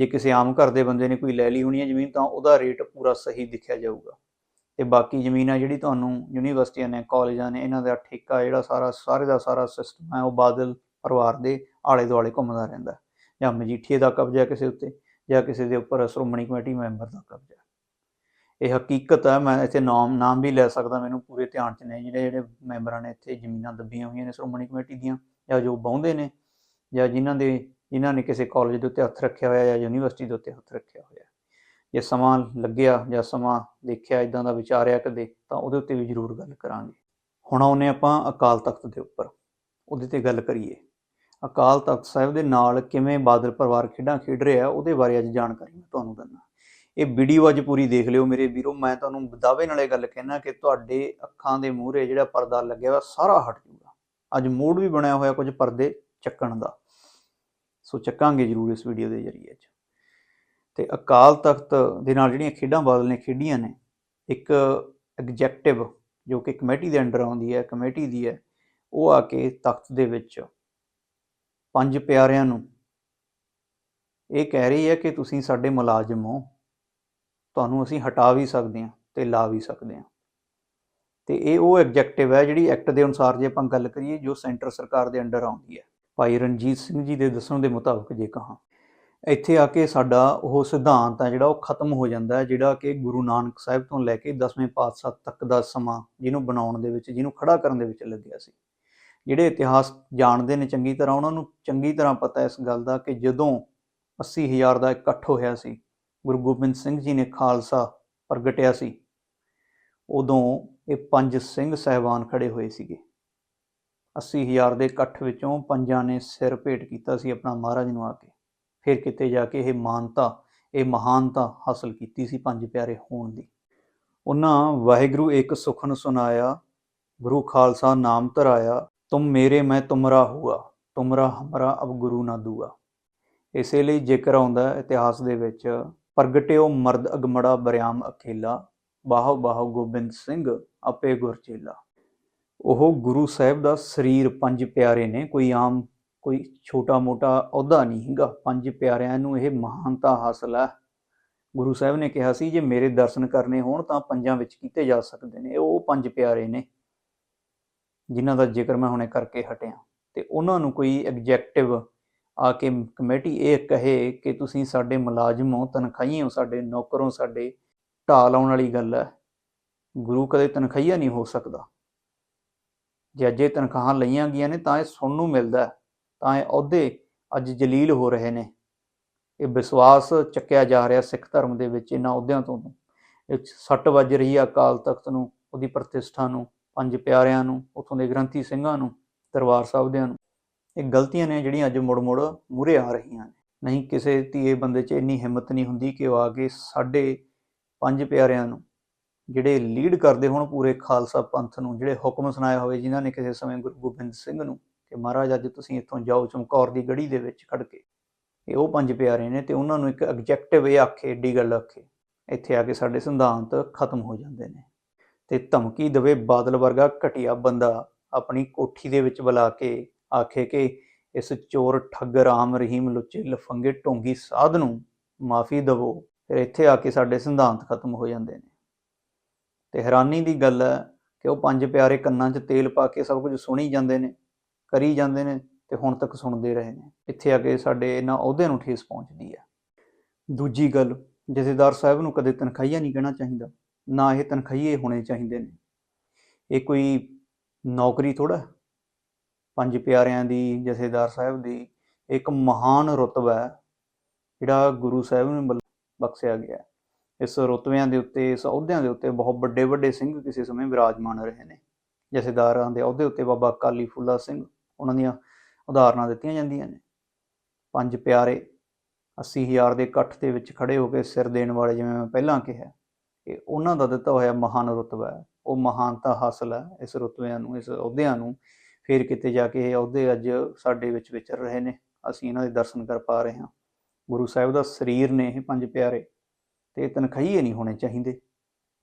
ਜੇ ਕਿਸੇ ਆਮ ਘਰ ਦੇ ਬੰਦੇ ਨੇ ਕੋਈ ਲੈ ਲਈ ਹੋਣੀ ਹੈ ਜ਼ਮੀਨ, ਤਾਂ ਉਹਦਾ ਰੇਟ ਪੂਰਾ ਸਹੀ ਦਿਖਿਆ ਜਾਊਗਾ। ਤੇ ਬਾਕੀ ਜ਼ਮੀਨ ਆ ਜਿਹੜੀ ਤੁਹਾਨੂੰ ਯੂਨੀਵਰਸਿਟੀਆਂ ਨੇ, ਕਾਲਜਾਂ ਨੇ, ਇਹਨਾਂ ਦਾ ਠੇਕਾ ਜਿਹੜਾ ਸਾਰਾ, ਸਾਰੇ ਦਾ ਸਾਰਾ ਸਿਸਟਮ ਹੈ, ਉਹ ਬਾਦਲ ਪਰਿਵਾਰ ਦੇ ਆਲੇ ਦੁਆਲੇ ਘੁੰਮਦਾ ਰਹਿੰਦਾ ਜਾਂ ਮਜੀਠੀਏ ਦਾ ਕਬਜ਼ਾ ਕਿਸੇ ਉੱਤੇ, ਜਾਂ ਕਿਸੇ ਦੇ ਉੱਪਰ ਸ਼੍ਰੋਮਣੀ ਕਮੇਟੀ ਮੈਂਬਰ ਦਾ ਕਬਜ਼ਾ ਇਹ ਹਕੀਕਤ ਹੈ, ਮੈਂ ਇੱਥੇ ਨਾਮ ਨਾਮ ਵੀ ਲੈ ਸਕਦਾ, ਮੈਨੂੰ ਪੂਰੇ ਧਿਆਨ 'ਚ ਨਹੀਂ ਜਿਹੜੇ ਜਿਹੜੇ ਮੈਂਬਰਾਂ ਨੇ ਇੱਥੇ ਜ਼ਮੀਨਾਂ ਦੱਬੀਆਂ ਹੋਈਆਂ ਨੇ ਸ਼੍ਰੋਮਣੀ ਕਮੇਟੀ ਦੀਆਂ, ਜਾਂ ਜੋ ਬਾਉਂਦੇ ਨੇ, ਜਾਂ ਜਿਨ੍ਹਾਂ ਦੇ ਜਿਨ੍ਹਾਂ ਨੇ ਕਿਸੇ ਕਾਲਜ ਦੇ ਉੱਤੇ ਹੱਥ ਰੱਖਿਆ ਹੋਇਆ ਜਾਂ ਯੂਨੀਵਰਸਿਟੀ ਦੇ ਉੱਤੇ ਹੱਥ ਰੱਖਿਆ ਹੋਇਆ। ਜੇ ਸਮਾਂ ਲੱਗਿਆ ਜਾਂ ਸਮਾਂ ਦੇਖਿਆ ਇਦਾਂ ਦਾ ਵਿਚਾਰਿਆ ਕਦੇ, ਤਾਂ ਉਹਦੇ ਉੱਤੇ ਵੀ ਜ਼ਰੂਰ ਗੱਲ ਕਰਾਂਗੇ। ਹੁਣ ਆਉਨੇ ਆਪਾਂ ਅਕਾਲ ਤਖਤ ਦੇ ਉੱਪਰ। ਉਹਦੇ ਤੇ ਗੱਲ ਕਰੀਏ। ਅਕਾਲ ਤਖਤ ਸਾਹਿਬ ਦੇ ਨਾਲ ਕਿਵੇਂ ਬਾਦਲ ਪਰਿਵਾਰ ਖੇਡਾਂ ਖੇਡ ਰਿਹਾ, ਉਹਦੇ ਬਾਰੇ ਅੱਜ ਜਾਣਕਾਰੀ ਮੈਂ ਤੁਹਾਨੂੰ ਦਿੰਦਾ। ਇਹ ਵੀਡੀਓ ਅੱਜ ਪੂਰੀ ਦੇਖ ਲਿਓ ਮੇਰੇ ਵੀਰੋ। ਮੈਂ ਤੁਹਾਨੂੰ ਦਾਅਵੇ ਨਾਲ ਇਹ ਗੱਲ ਕਹਿਣਾ ਕਿ ਤੁਹਾਡੇ ਅੱਖਾਂ ਦੇ ਮੂਹਰੇ ਜਿਹੜਾ ਪਰਦਾ ਲੱਗਿਆ ਹੋਇਆ, ਸਾਰਾ ਹਟ ਜਾਊਗਾ। ਅੱਜ ਮੂਡ ਵੀ ਬਣਿਆ ਹੋਇਆ ਕੁਝ ਪਰਦੇ ਚੱਕਣ ਦਾ। ਸੋ ਚੱਕਾਂਗੇ ਜ਼ਰੂਰ ਇਸ ਵੀਡੀਓ ਦੇ ਜ਼ਰੀਏ 'ਚ ਤੇ ਅਕਾਲ ਤਖਤ ਦੇ ਨਾਲ ਜਿਹੜੀਆਂ ਖੇਡਾਂ ਬਾਦਲ ਨੇ ਖੇਡੀਆਂ ਨੇ, ਇੱਕ ਐਗਜੈਕਟਿਵ ਜੋ ਕਿ ਕਮੇਟੀ ਦੇ ਅੰਡਰ ਆਉਂਦੀ ਹੈ, ਕਮੇਟੀ ਦੀ ਹੈ, ਉਹ ਆ ਕੇ ਤਖਤ ਦੇ ਵਿੱਚ ਪੰਜ ਪਿਆਰਿਆਂ ਨੂੰ ਇਹ ਕਹਿ ਰਹੀ ਹੈ ਕਿ ਤੁਸੀਂ ਸਾਡੇ ਮੁਲਾਜ਼ਮ ਹੋ, ਤੁਹਾਨੂੰ ਅਸੀਂ ਹਟਾ ਵੀ ਸਕਦੇ ਹਾਂ ਤੇ ਲਾ ਵੀ ਸਕਦੇ ਹਾਂ। ਤੇ ਇਹ ਉਹ ਐਗਜੈਕਟਿਵ ਹੈ ਜਿਹੜੀ ਐਕਟ ਦੇ ਅਨੁਸਾਰ ਜੇ ਆਪਾਂ ਗੱਲ ਕਰੀਏ ਜੋ ਸੈਂਟਰ ਸਰਕਾਰ ਦੇ ਅੰਡਰ ਆਉਂਦੀ ਹੈ। ਭਾਈ ਰਣਜੀਤ ਸਿੰਘ ਜੀ ਦੇ ਦੱਸਣ ਦੇ ਮੁਤਾਬਕ ਜੇ ਕਹਾਂ, ਇੱਥੇ ਆ ਕੇ ਸਾਡਾ ਉਹ ਸਿਧਾਂਤ ਹੈ ਜਿਹੜਾ ਉਹ ਖਤਮ ਹੋ ਜਾਂਦਾ ਹੈ, ਜਿਹੜਾ ਕਿ ਗੁਰੂ ਨਾਨਕ ਸਾਹਿਬ ਤੋਂ ਲੈ ਕੇ 10ਵੇਂ ਪਾਤਸ਼ਾਹ ਤੱਕ ਦਾ ਸਮਾਂ ਜਿਹਨੂੰ ਬਣਾਉਣ ਦੇ ਵਿੱਚ, ਜਿਹਨੂੰ ਖੜਾ ਕਰਨ ਦੇ ਵਿੱਚ ਲੱਗਿਆ ਸੀ। ਜਿਹੜੇ ਇਤਿਹਾਸ ਜਾਣਦੇ ਨੇ ਚੰਗੀ ਤਰ੍ਹਾਂ, ਉਹਨਾਂ ਨੂੰ ਚੰਗੀ ਤਰ੍ਹਾਂ ਪਤਾ ਇਸ ਗੱਲ ਦਾ ਕਿ ਜਦੋਂ 80000 ਦਾ ਇਕੱਠ ਹੋਇਆ ਸੀ, ਗੁਰੂ ਗੋਬਿੰਦ ਸਿੰਘ ਜੀ ਨੇ ਖਾਲਸਾ ਪ੍ਰਗਟਿਆ ਸੀ, ਉਦੋਂ ਇਹ ਪੰਜ ਸਿੰਘ ਸਹਿਬਾਨ ਖੜੇ ਹੋਏ ਸੀਗੇ। 80000 ਦੇ ਇਕੱਠ ਵਿੱਚੋਂ ਪੰਜਾਂ ਨੇ ਸਿਰ ਭੇਟ ਕੀਤਾ ਸੀ ਆਪਣਾ ਮਹਾਰਾਜ ਨੂੰ ਆ ਕੇ। ਫਿਰ ਕਿਤੇ ਜਾ ਕੇ ਇਹ ਮਾਨਤਾ, ਇਹ ਮਹਾਨਤਾ ਹਾਸਲ ਕੀਤੀ ਸੀ ਪੰਜ ਪਿਆਰੇ ਹੋਣ ਦੀ। ਉਹਨਾਂ ਵਾਹਿਗੁਰੂ ਇੱਕ ਸੁਖਨ ਸੁਨਾਇਆ ਗੁਰੂ ਖਾਲਸਾ ਨਾਮ ਧਰਾਇਆ, ਤੁਮ ਮੇਰੇ, ਮੈਂ ਤੁਮਰਾ ਹੁਆ, ਤੁਮਰਾ ਹਮਰਾ, ਅਬ ਗੁਰੂ ਨਾ ਦੂਆ। ਇਸੇ ਲਈ ਜ਼ਿਕਰ ਆਉਂਦਾ ਇਤਿਹਾਸ ਦੇ ਵਿੱਚ, ਪ੍ਰਗਟਿਓ ਮਰਦ ਅਗਮੜਾ ਬਰਿਆਮ ਅਕੇਲਾ ਬਾਹੋ ਬਾਹੋ ਗੋਬਿੰਦ ਸਿੰਘ ਆਪੇ ਗੁਰਚੇਲਾ ਉਹ ਗੁਰੂ ਸਾਹਿਬ ਦਾ ਸਰੀਰ ਪੰਜ ਪਿਆਰੇ ਨੇ, ਕੋਈ ਆਮ, ਕੋਈ ਛੋਟਾ ਮੋਟਾ ਅਹੁਦਾ ਨਹੀਂ ਹੈਗਾ। ਪੰਜ ਪਿਆਰਿਆਂ ਨੂੰ ਇਹ ਮਹਾਨਤਾ ਹਾਸਲ ਹੈ ਗੁਰੂ ਸਾਹਿਬ ਨੇ ਕਿਹਾ ਸੀ, ਜੇ ਮੇਰੇ ਦਰਸ਼ਨ ਕਰਨੇ ਹੋਣ ਤਾਂ ਪੰਜਾਂ ਵਿੱਚ ਕੀਤੇ ਜਾ ਸਕਦੇ ਨੇ। ਉਹ ਪੰਜ ਪਿਆਰੇ ਨੇ, ਜਿਨ੍ਹਾਂ ਦਾ ਜ਼ਿਕਰ ਮੈਂ ਹੁਣੇ ਕਰਕੇ ਹਟਿਆ। ਤੇ ਉਹਨਾਂ ਨੂੰ ਕੋਈ ਐਗਜੈਕਟਿਵ ਆ ਕੇ ਕਮੇਟੀ ਇਹ ਕਹੇ ਕਿ ਤੁਸੀਂ ਸਾਡੇ ਮੁਲਾਜ਼ਮ ਹੋ ਤਨਖਾਹੀਏ ਹੋ, ਸਾਡੇ ਨੌਕਰ ਹੋ, ਸਾਡੇ ਢਾਹ ਲਾਉਣ ਵਾਲੀ ਗੱਲ ਹੈ ਗੁਰੂ ਕਦੇ ਤਨਖਾਹੀਆ ਨਹੀਂ ਹੋ ਸਕਦਾ। ਜੇ ਅੱਜ ਇਹ ਤਨਖਾਹਾਂ ਲਈਆਂ ਗਈਆਂ ਨੇ ਤਾਂ ਇਹ ਸੁਣਨ ਨੂੰ ਮਿਲਦਾ ਤਾਂ ਇਹ ਅਹੁਦੇ ਅੱਜ ਜਲੀਲ ਹੋ ਰਹੇ ਨੇ। ਇਹ ਵਿਸ਼ਵਾਸ ਚੱਕਿਆ ਜਾ ਰਿਹਾ ਸਿੱਖ ਧਰਮ ਦੇ ਵਿੱਚ ਇਹਨਾਂ ਅਹੁਦਿਆਂ ਤੋਂ। ਇਹ ਸੱਟ ਵੱਜ ਰਹੀ ਹੈ ਅਕਾਲ ਤਖਤ ਨੂੰ, ਉਹਦੀ ਪ੍ਰਤਿਸ਼ਠਾ ਨੂੰ, ਪੰਜ ਪਿਆਰਿਆਂ ਨੂੰ, ਉਥੋਂ ਦੇ ਗ੍ਰੰਥੀ ਸਿੰਘਾਂ ਨੂੰ, ਦਰਬਾਰ ਸਾਹਿਬ ਦਿਆਂ ਨੂੰ। ਇਹ ਗਲਤੀਆਂ ਨੇ ਜਿਹੜੀਆਂ ਅੱਜ ਮੁੜ-ਮੁੜ ਮੂਰੇ ਆ ਰਹੀਆਂ ਨੇ। ਨਹੀਂ ਕਿਸੇ ਧੀਏ ਬੰਦੇ 'ਚ ਇੰਨੀ ਹਿੰਮਤ ਨਹੀਂ ਹੁੰਦੀ ਕਿ ਉਹ ਆ ਕੇ ਸਾਡੇ ਪੰਜ ਪਿਆਰਿਆਂ ਨੂੰ ਜਿਹੜੇ ਲੀਡ ਕਰਦੇ ਹੋਣ ਪੂਰੇ ਖਾਲਸਾ ਪੰਥ ਨੂੰ, ਜਿਹੜੇ ਹੁਕਮ ਸੁਣਾਇਆ ਹੋਵੇ ਜਿਨ੍ਹਾਂ ਨੇ ਕਿਸੇ ਸਮੇਂ ਗੁਰੂ ਗੋਬਿੰਦ ਸਿੰਘ ਨੂੰ ਕਿ ਮਹਾਰਾਜ ਅੱਜ ਤੁਸੀਂ ਇੱਥੋਂ ਜਾਓ ਚਮਕੌਰ ਦੀ ਗੜੀ ਦੇ ਵਿੱਚ ਖੜ ਕੇ। ਇਹ ਉਹ ਪੰਜ ਪਿਆਰੇ ਨੇ ਤੇ ਉਹਨਾਂ ਨੂੰ ਇੱਕ ਐਗਜੈਕਟਿਵ ਇਹ ਆਖੇ, ਏਡੀ ਗੱਲ ਆਖੇ, ਇੱਥੇ ਆ ਕੇ ਸਾਡੇ ਸਿਧਾਂਤ ਖਤਮ ਹੋ ਜਾਂਦੇ ਨੇ। ਤੇ ਧਮਕੀ ਦਵੇ ਬਾਦਲ ਵਰਗਾ ਘਟੀਆ ਬੰਦਾ ਆਪਣੀ ਕੋਠੀ ਦੇ ਵਿੱਚ ਬੁਲਾ ਕੇ ਆਖੇ ਕਿ ਇਸ ਚੋਰ ਠੱਗ ਰਾਮ ਰਹੀਮ ਲੁੱਚੇ ਲਫੰਗੇ ਢੋਂਗੀ ਸਾਧ ਨੂੰ ਮਾਫੀ ਦਵੋ, ਫਿਰ ਇੱਥੇ ਆ ਕੇ ਸਾਡੇ ਸਿਧਾਂਤ ਖਤਮ ਹੋ ਜਾਂਦੇ ਨੇ। ਤੇ ਹੈਰਾਨੀ ਦੀ ਗੱਲ ਹੈ ਕਿ ਉਹ ਪੰਜ ਪਿਆਰੇ ਕੰਨਾਂ 'ਚ ਤੇਲ ਪਾ ਕੇ ਸਭ ਕੁਝ ਸੁਣੀ ਜਾਂਦੇ ਨੇ, ਕਰੀ ਜਾਂਦੇ ਨੇ ਤੇ ਹੁਣ ਤੱਕ ਸੁਣਦੇ ਰਹੇ ਨੇ। ਇੱਥੇ ਆ ਕੇ ਸਾਡੇ ਇਹਨਾਂ ਅਹੁਦੇ ਨੂੰ ਠੇਸ ਪਹੁੰਚਦੀ ਹੈ। ਦੂਜੀ ਗੱਲ, ਜਥੇਦਾਰ ਸਾਹਿਬ ਨੂੰ ਕਦੇ ਤਨਖਾਹੀਆ ਨਹੀਂ ਕਹਿਣਾ ਚਾਹੀਦਾ, ਨਾ ਇਹ ਤਨਖਾਹੀਏ ਹੋਣੇ ਚਾਹੀਦੇ ਨੇ। ਇਹ ਕੋਈ ਨੌਕਰੀ ਥੋੜਾ ਪੰਜ ਪਿਆਰਿਆਂ ਦੀ, ਜਥੇਦਾਰ ਸਾਹਿਬ ਦੀ ਇੱਕ ਮਹਾਨ ਰੁਤਬਾ ਹੈ, ਜਿਹੜਾ ਗੁਰੂ ਸਾਹਿਬ ਨੂੰ ਬਲ- ਬਖਸ਼ਿਆ ਗਿਆ ਇਸ ਰੁਤਬਿਆਂ ਦੇ ਉੱਤੇ, ਇਸ ਅਹੁਦਿਆਂ ਦੇ ਉੱਤੇ ਬਹੁਤ ਵੱਡੇ ਵੱਡੇ ਸਿੰਘ ਕਿਸੇ ਸਮੇਂ ਵਿਰਾਜਮਾਨ ਰਹੇ ਨੇ। ਜਥੇਦਾਰਾਂ ਦੇ ਅਹੁਦੇ ਉੱਤੇ ਬਾਬਾ ਕਾਲੀ ਫੁੱਲਾ ਸਿੰਘ, ਉਹਨਾਂ ਦੀਆਂ ਉਦਾਹਰਨਾਂ ਦਿੱਤੀਆਂ ਜਾਂਦੀਆਂ ਨੇ। ਪੰਜ ਪਿਆਰੇ 80000 ਦੇ ਇਕੱਠ ਦੇ ਵਿੱਚ ਖੜੇ ਹੋ ਕੇ ਸਿਰ ਦੇਣ ਵਾਲੇ, ਜਿਵੇਂ ਮੈਂ ਪਹਿਲਾਂ ਕਿਹਾ, ਇਹ ਉਹਨਾਂ ਦਾ ਦਿੱਤਾ ਹੋਇਆ ਮਹਾਨ ਰੁਤਬਾ ਹੈ। ਉਹ ਮਹਾਨਤਾ ਹਾਸਲ ਹੈ ਇਸ ਰੁਤਬਿਆਂ ਨੂੰ, ਇਸ ਅਹੁਦਿਆਂ ਨੂੰ। ਫਿਰ ਕਿਤੇ ਜਾ ਕੇ ਇਹ ਅਹੁਦੇ ਅੱਜ ਸਾਡੇ ਵਿੱਚ ਵਿਚਰ ਰਹੇ ਨੇ। ਅਸੀਂ ਇਹਨਾਂ ਦੇ ਦਰਸ਼ਨ ਕਰ ਪਾ ਰਹੇ ਹਾਂ। ਗੁਰੂ ਸਾਹਿਬ ਦਾ ਸਰੀਰ ਨੇ ਇਹ ਪੰਜ ਪਿਆਰੇ ਤੇ ਤਨਖਾਹੀਏ ਨਹੀਂ ਹੋਣੇ ਚਾਹੀਦੇ।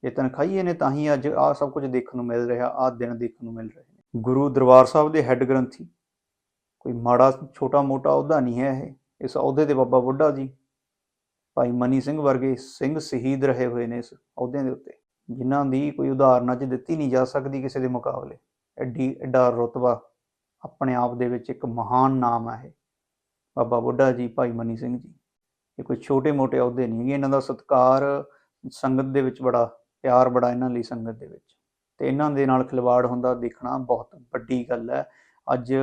ਇਹ ਤਨਖਾਹੀਏ ਨੇ ਤਾਂ ਹੀ ਅੱਜ ਆਹ ਸਭ ਕੁਝ ਦੇਖਣ ਨੂੰ ਮਿਲ ਰਿਹਾ, ਆਹ ਦਿਨ ਦੇਖਣ ਨੂੰ ਮਿਲ ਰਹੇ ਨੇ। ਗੁਰੂ ਦਰਬਾਰ ਸਾਹਿਬ ਦੇ ਹੈੱਡ ਗ੍ਰੰਥੀ, ਕੋਈ ਮਾੜਾ, ਛੋਟਾ, ਮੋਟਾ ਅਹੁਦਾ ਨਹੀਂ ਹੈ ਇਹ। ਇਸ ਅਹੁਦੇ ਦੇ ਬਾਬਾ ਬੁੱਢਾ ਜੀ, ਭਾਈ ਮਨੀ ਸਿੰਘ ਵਰਗੇ ਸਿੰਘ ਸ਼ਹੀਦ ਰਹੇ ਹੋਏ ਨੇ ਇਸ ਅਹੁਦਿਆਂ ਦੇ ਉੱਤੇ, ਜਿਨ੍ਹਾਂ ਦੀ ਕੋਈ ਉਦਾਹਰਨ ਅੱਜ ਦਿੱਤੀ ਨਹੀਂ ਜਾ ਸਕਦੀ ਕਿਸੇ ਦੇ ਮੁਕਾਬਲੇ। ਐਡੀ, ਐਡਾ ਰੁਤਬਾ ਆਪਣੇ ਆਪ ਦੇ ਵਿੱਚ ਇੱਕ ਮਹਾਨ ਨਾਮ ਹੈ। ਇਹ ਬਾਬਾ ਬੁੱਢਾ ਜੀ, ਭਾਈ ਮਨੀ ਸਿੰਘ ਜੀ। ਇਹ ਕੋਈ ਛੋਟੇ ਮੋਟੇ ਅਹੁਦੇ ਨਹੀਂ ਹੈਗੇ। ਇਹਨਾਂ ਦਾ ਸਤਿਕਾਰ ਸੰਗਤ ਦੇ ਵਿੱਚ ਬੜਾ ਪਿਆਰ ਬੜਾ ਇਹਨਾਂ ਲਈ ਸੰਗਤ ਦੇ ਵਿੱਚ। ਤੇ ਇਹਨਾਂ ਦੇ ਨਾਲ ਖਿਲਵਾੜ ਹੁੰਦਾ, ਦੇਖਣਾ ਬਹੁਤ ਵੱਡੀ ਗੱਲ ਹੈ। ਅੱਜ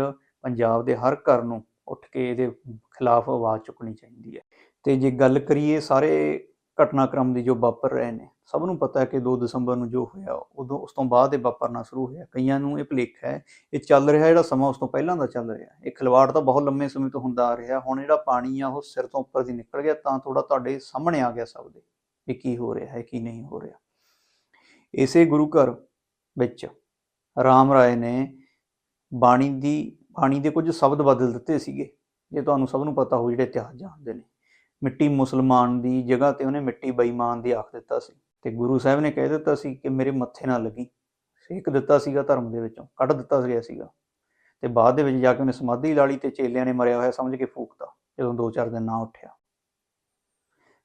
ਪੰਜਾਬ ਦੇ ਹਰ ਘਰ ਨੂੰ ਉੱਠ ਕੇ ਇਹਦੇ ਖਿਲਾਫ ਆਵਾਜ਼ ਚੁੱਕਣੀ ਚਾਹੀਦੀ ਹੈ। ਤੇ ਜੇ ਗੱਲ ਕਰੀਏ ਸਾਰੇ ਘਟਨਾਕ੍ਰਮ ਦੀ ਜੋ ਵਾਪਰ ਰਹੇ ਨੇ, ਸਭ ਨੂੰ ਪਤਾ ਹੈ ਕਿ 2 ਦਸੰਬਰ ਨੂੰ ਜੋ ਹੋਇਆ, ਉਦੋਂ ਉਸ ਤੋਂ ਬਾਅਦ ਇਹ ਵਾਪਰਨਾ ਸ਼ੁਰੂ ਹੋਇਆ। ਕਈਆਂ ਨੂੰ ਇਹ ਭੁਲੇਖਾ ਹੈ, ਇਹ ਚੱਲ ਰਿਹਾ, ਜਿਹੜਾ ਸਮਾਂ ਉਸ ਤੋਂ ਪਹਿਲਾਂ ਦਾ ਚੱਲ ਰਿਹਾ। ਇਹ ਖਿਲਵਾੜ ਤਾਂ ਬਹੁਤ ਲੰਮੇ ਸਮੇਂ ਤੋਂ ਹੁੰਦਾ ਆ ਰਿਹਾ, ਹੁਣ ਜਿਹੜਾ ਪਾਣੀ ਆ, ਉਹ ਸਿਰ ਤੋਂ ਉੱਪਰ ਦੀ ਨਿਕਲ ਗਿਆ, ਤਾਂ ਥੋੜਾ ਤੁਹਾਡੇ ਸਾਹਮਣੇ ਆ ਗਿਆ ਸਭ ਦੇ, ਵੀ ਕੀ ਹੋ ਰਿਹਾ ਹੈ, ਕੀ ਨਹੀਂ ਹੋ ਰਿਹਾ। ਇਸੇ ਗੁਰੂ ਘਰ ਵਿੱਚ ਰਾਮ ਰਾਏ ਨੇ ਬਾਣੀ ਦੀ, ਬਾਣੀ ਦੇ ਕੁਝ ਸ਼ਬਦ ਬਦਲ ਦਿੱਤੇ ਸੀਗੇ। ਜੇ ਤੁਹਾਨੂੰ ਸਭ ਨੂੰ ਪਤਾ ਹੋ ਜਿਹੜੇ ਇਤਿਹਾਸ ਜਾਣਦੇ ਨੇ। ਮਿੱਟੀ ਮੁਸਲਮਾਨ ਦੀ ਜਗ੍ਹਾ ਤੇ ਉਹਨੇ ਮਿੱਟੀ ਬੇਈਮਾਨ ਦੀ ਆਖ ਦਿੱਤਾ ਸੀ। ਤੇ ਗੁਰੂ ਸਾਹਿਬ ਨੇ ਕਹਿ ਦਿੱਤਾ ਸੀ ਕਿ ਮੇਰੇ ਮੱਥੇ ਨਾ ਲੱਗੀ। ਸੇਕ ਦਿੱਤਾ ਸੀਗਾ ਧਰਮ ਦੇ ਵਿੱਚੋਂ, ਕੱਢ ਦਿੱਤਾ ਗਿਆ ਸੀਗਾ। ਤੇ ਬਾਅਦ ਦੇ ਵਿੱਚ ਜਾ ਕੇ ਉਹਨੇ ਸਮਾਧੀ ਲਾ ਲਈ ਤੇ ਚੇਲਿਆਂ ਨੇ ਮਰਿਆ ਹੋਇਆ ਸਮਝ ਕੇ ਫੂਕਤਾ, ਜਦੋਂ ਦੋ ਚਾਰ ਦਿਨ ਨਾ ਉੱਠਿਆ।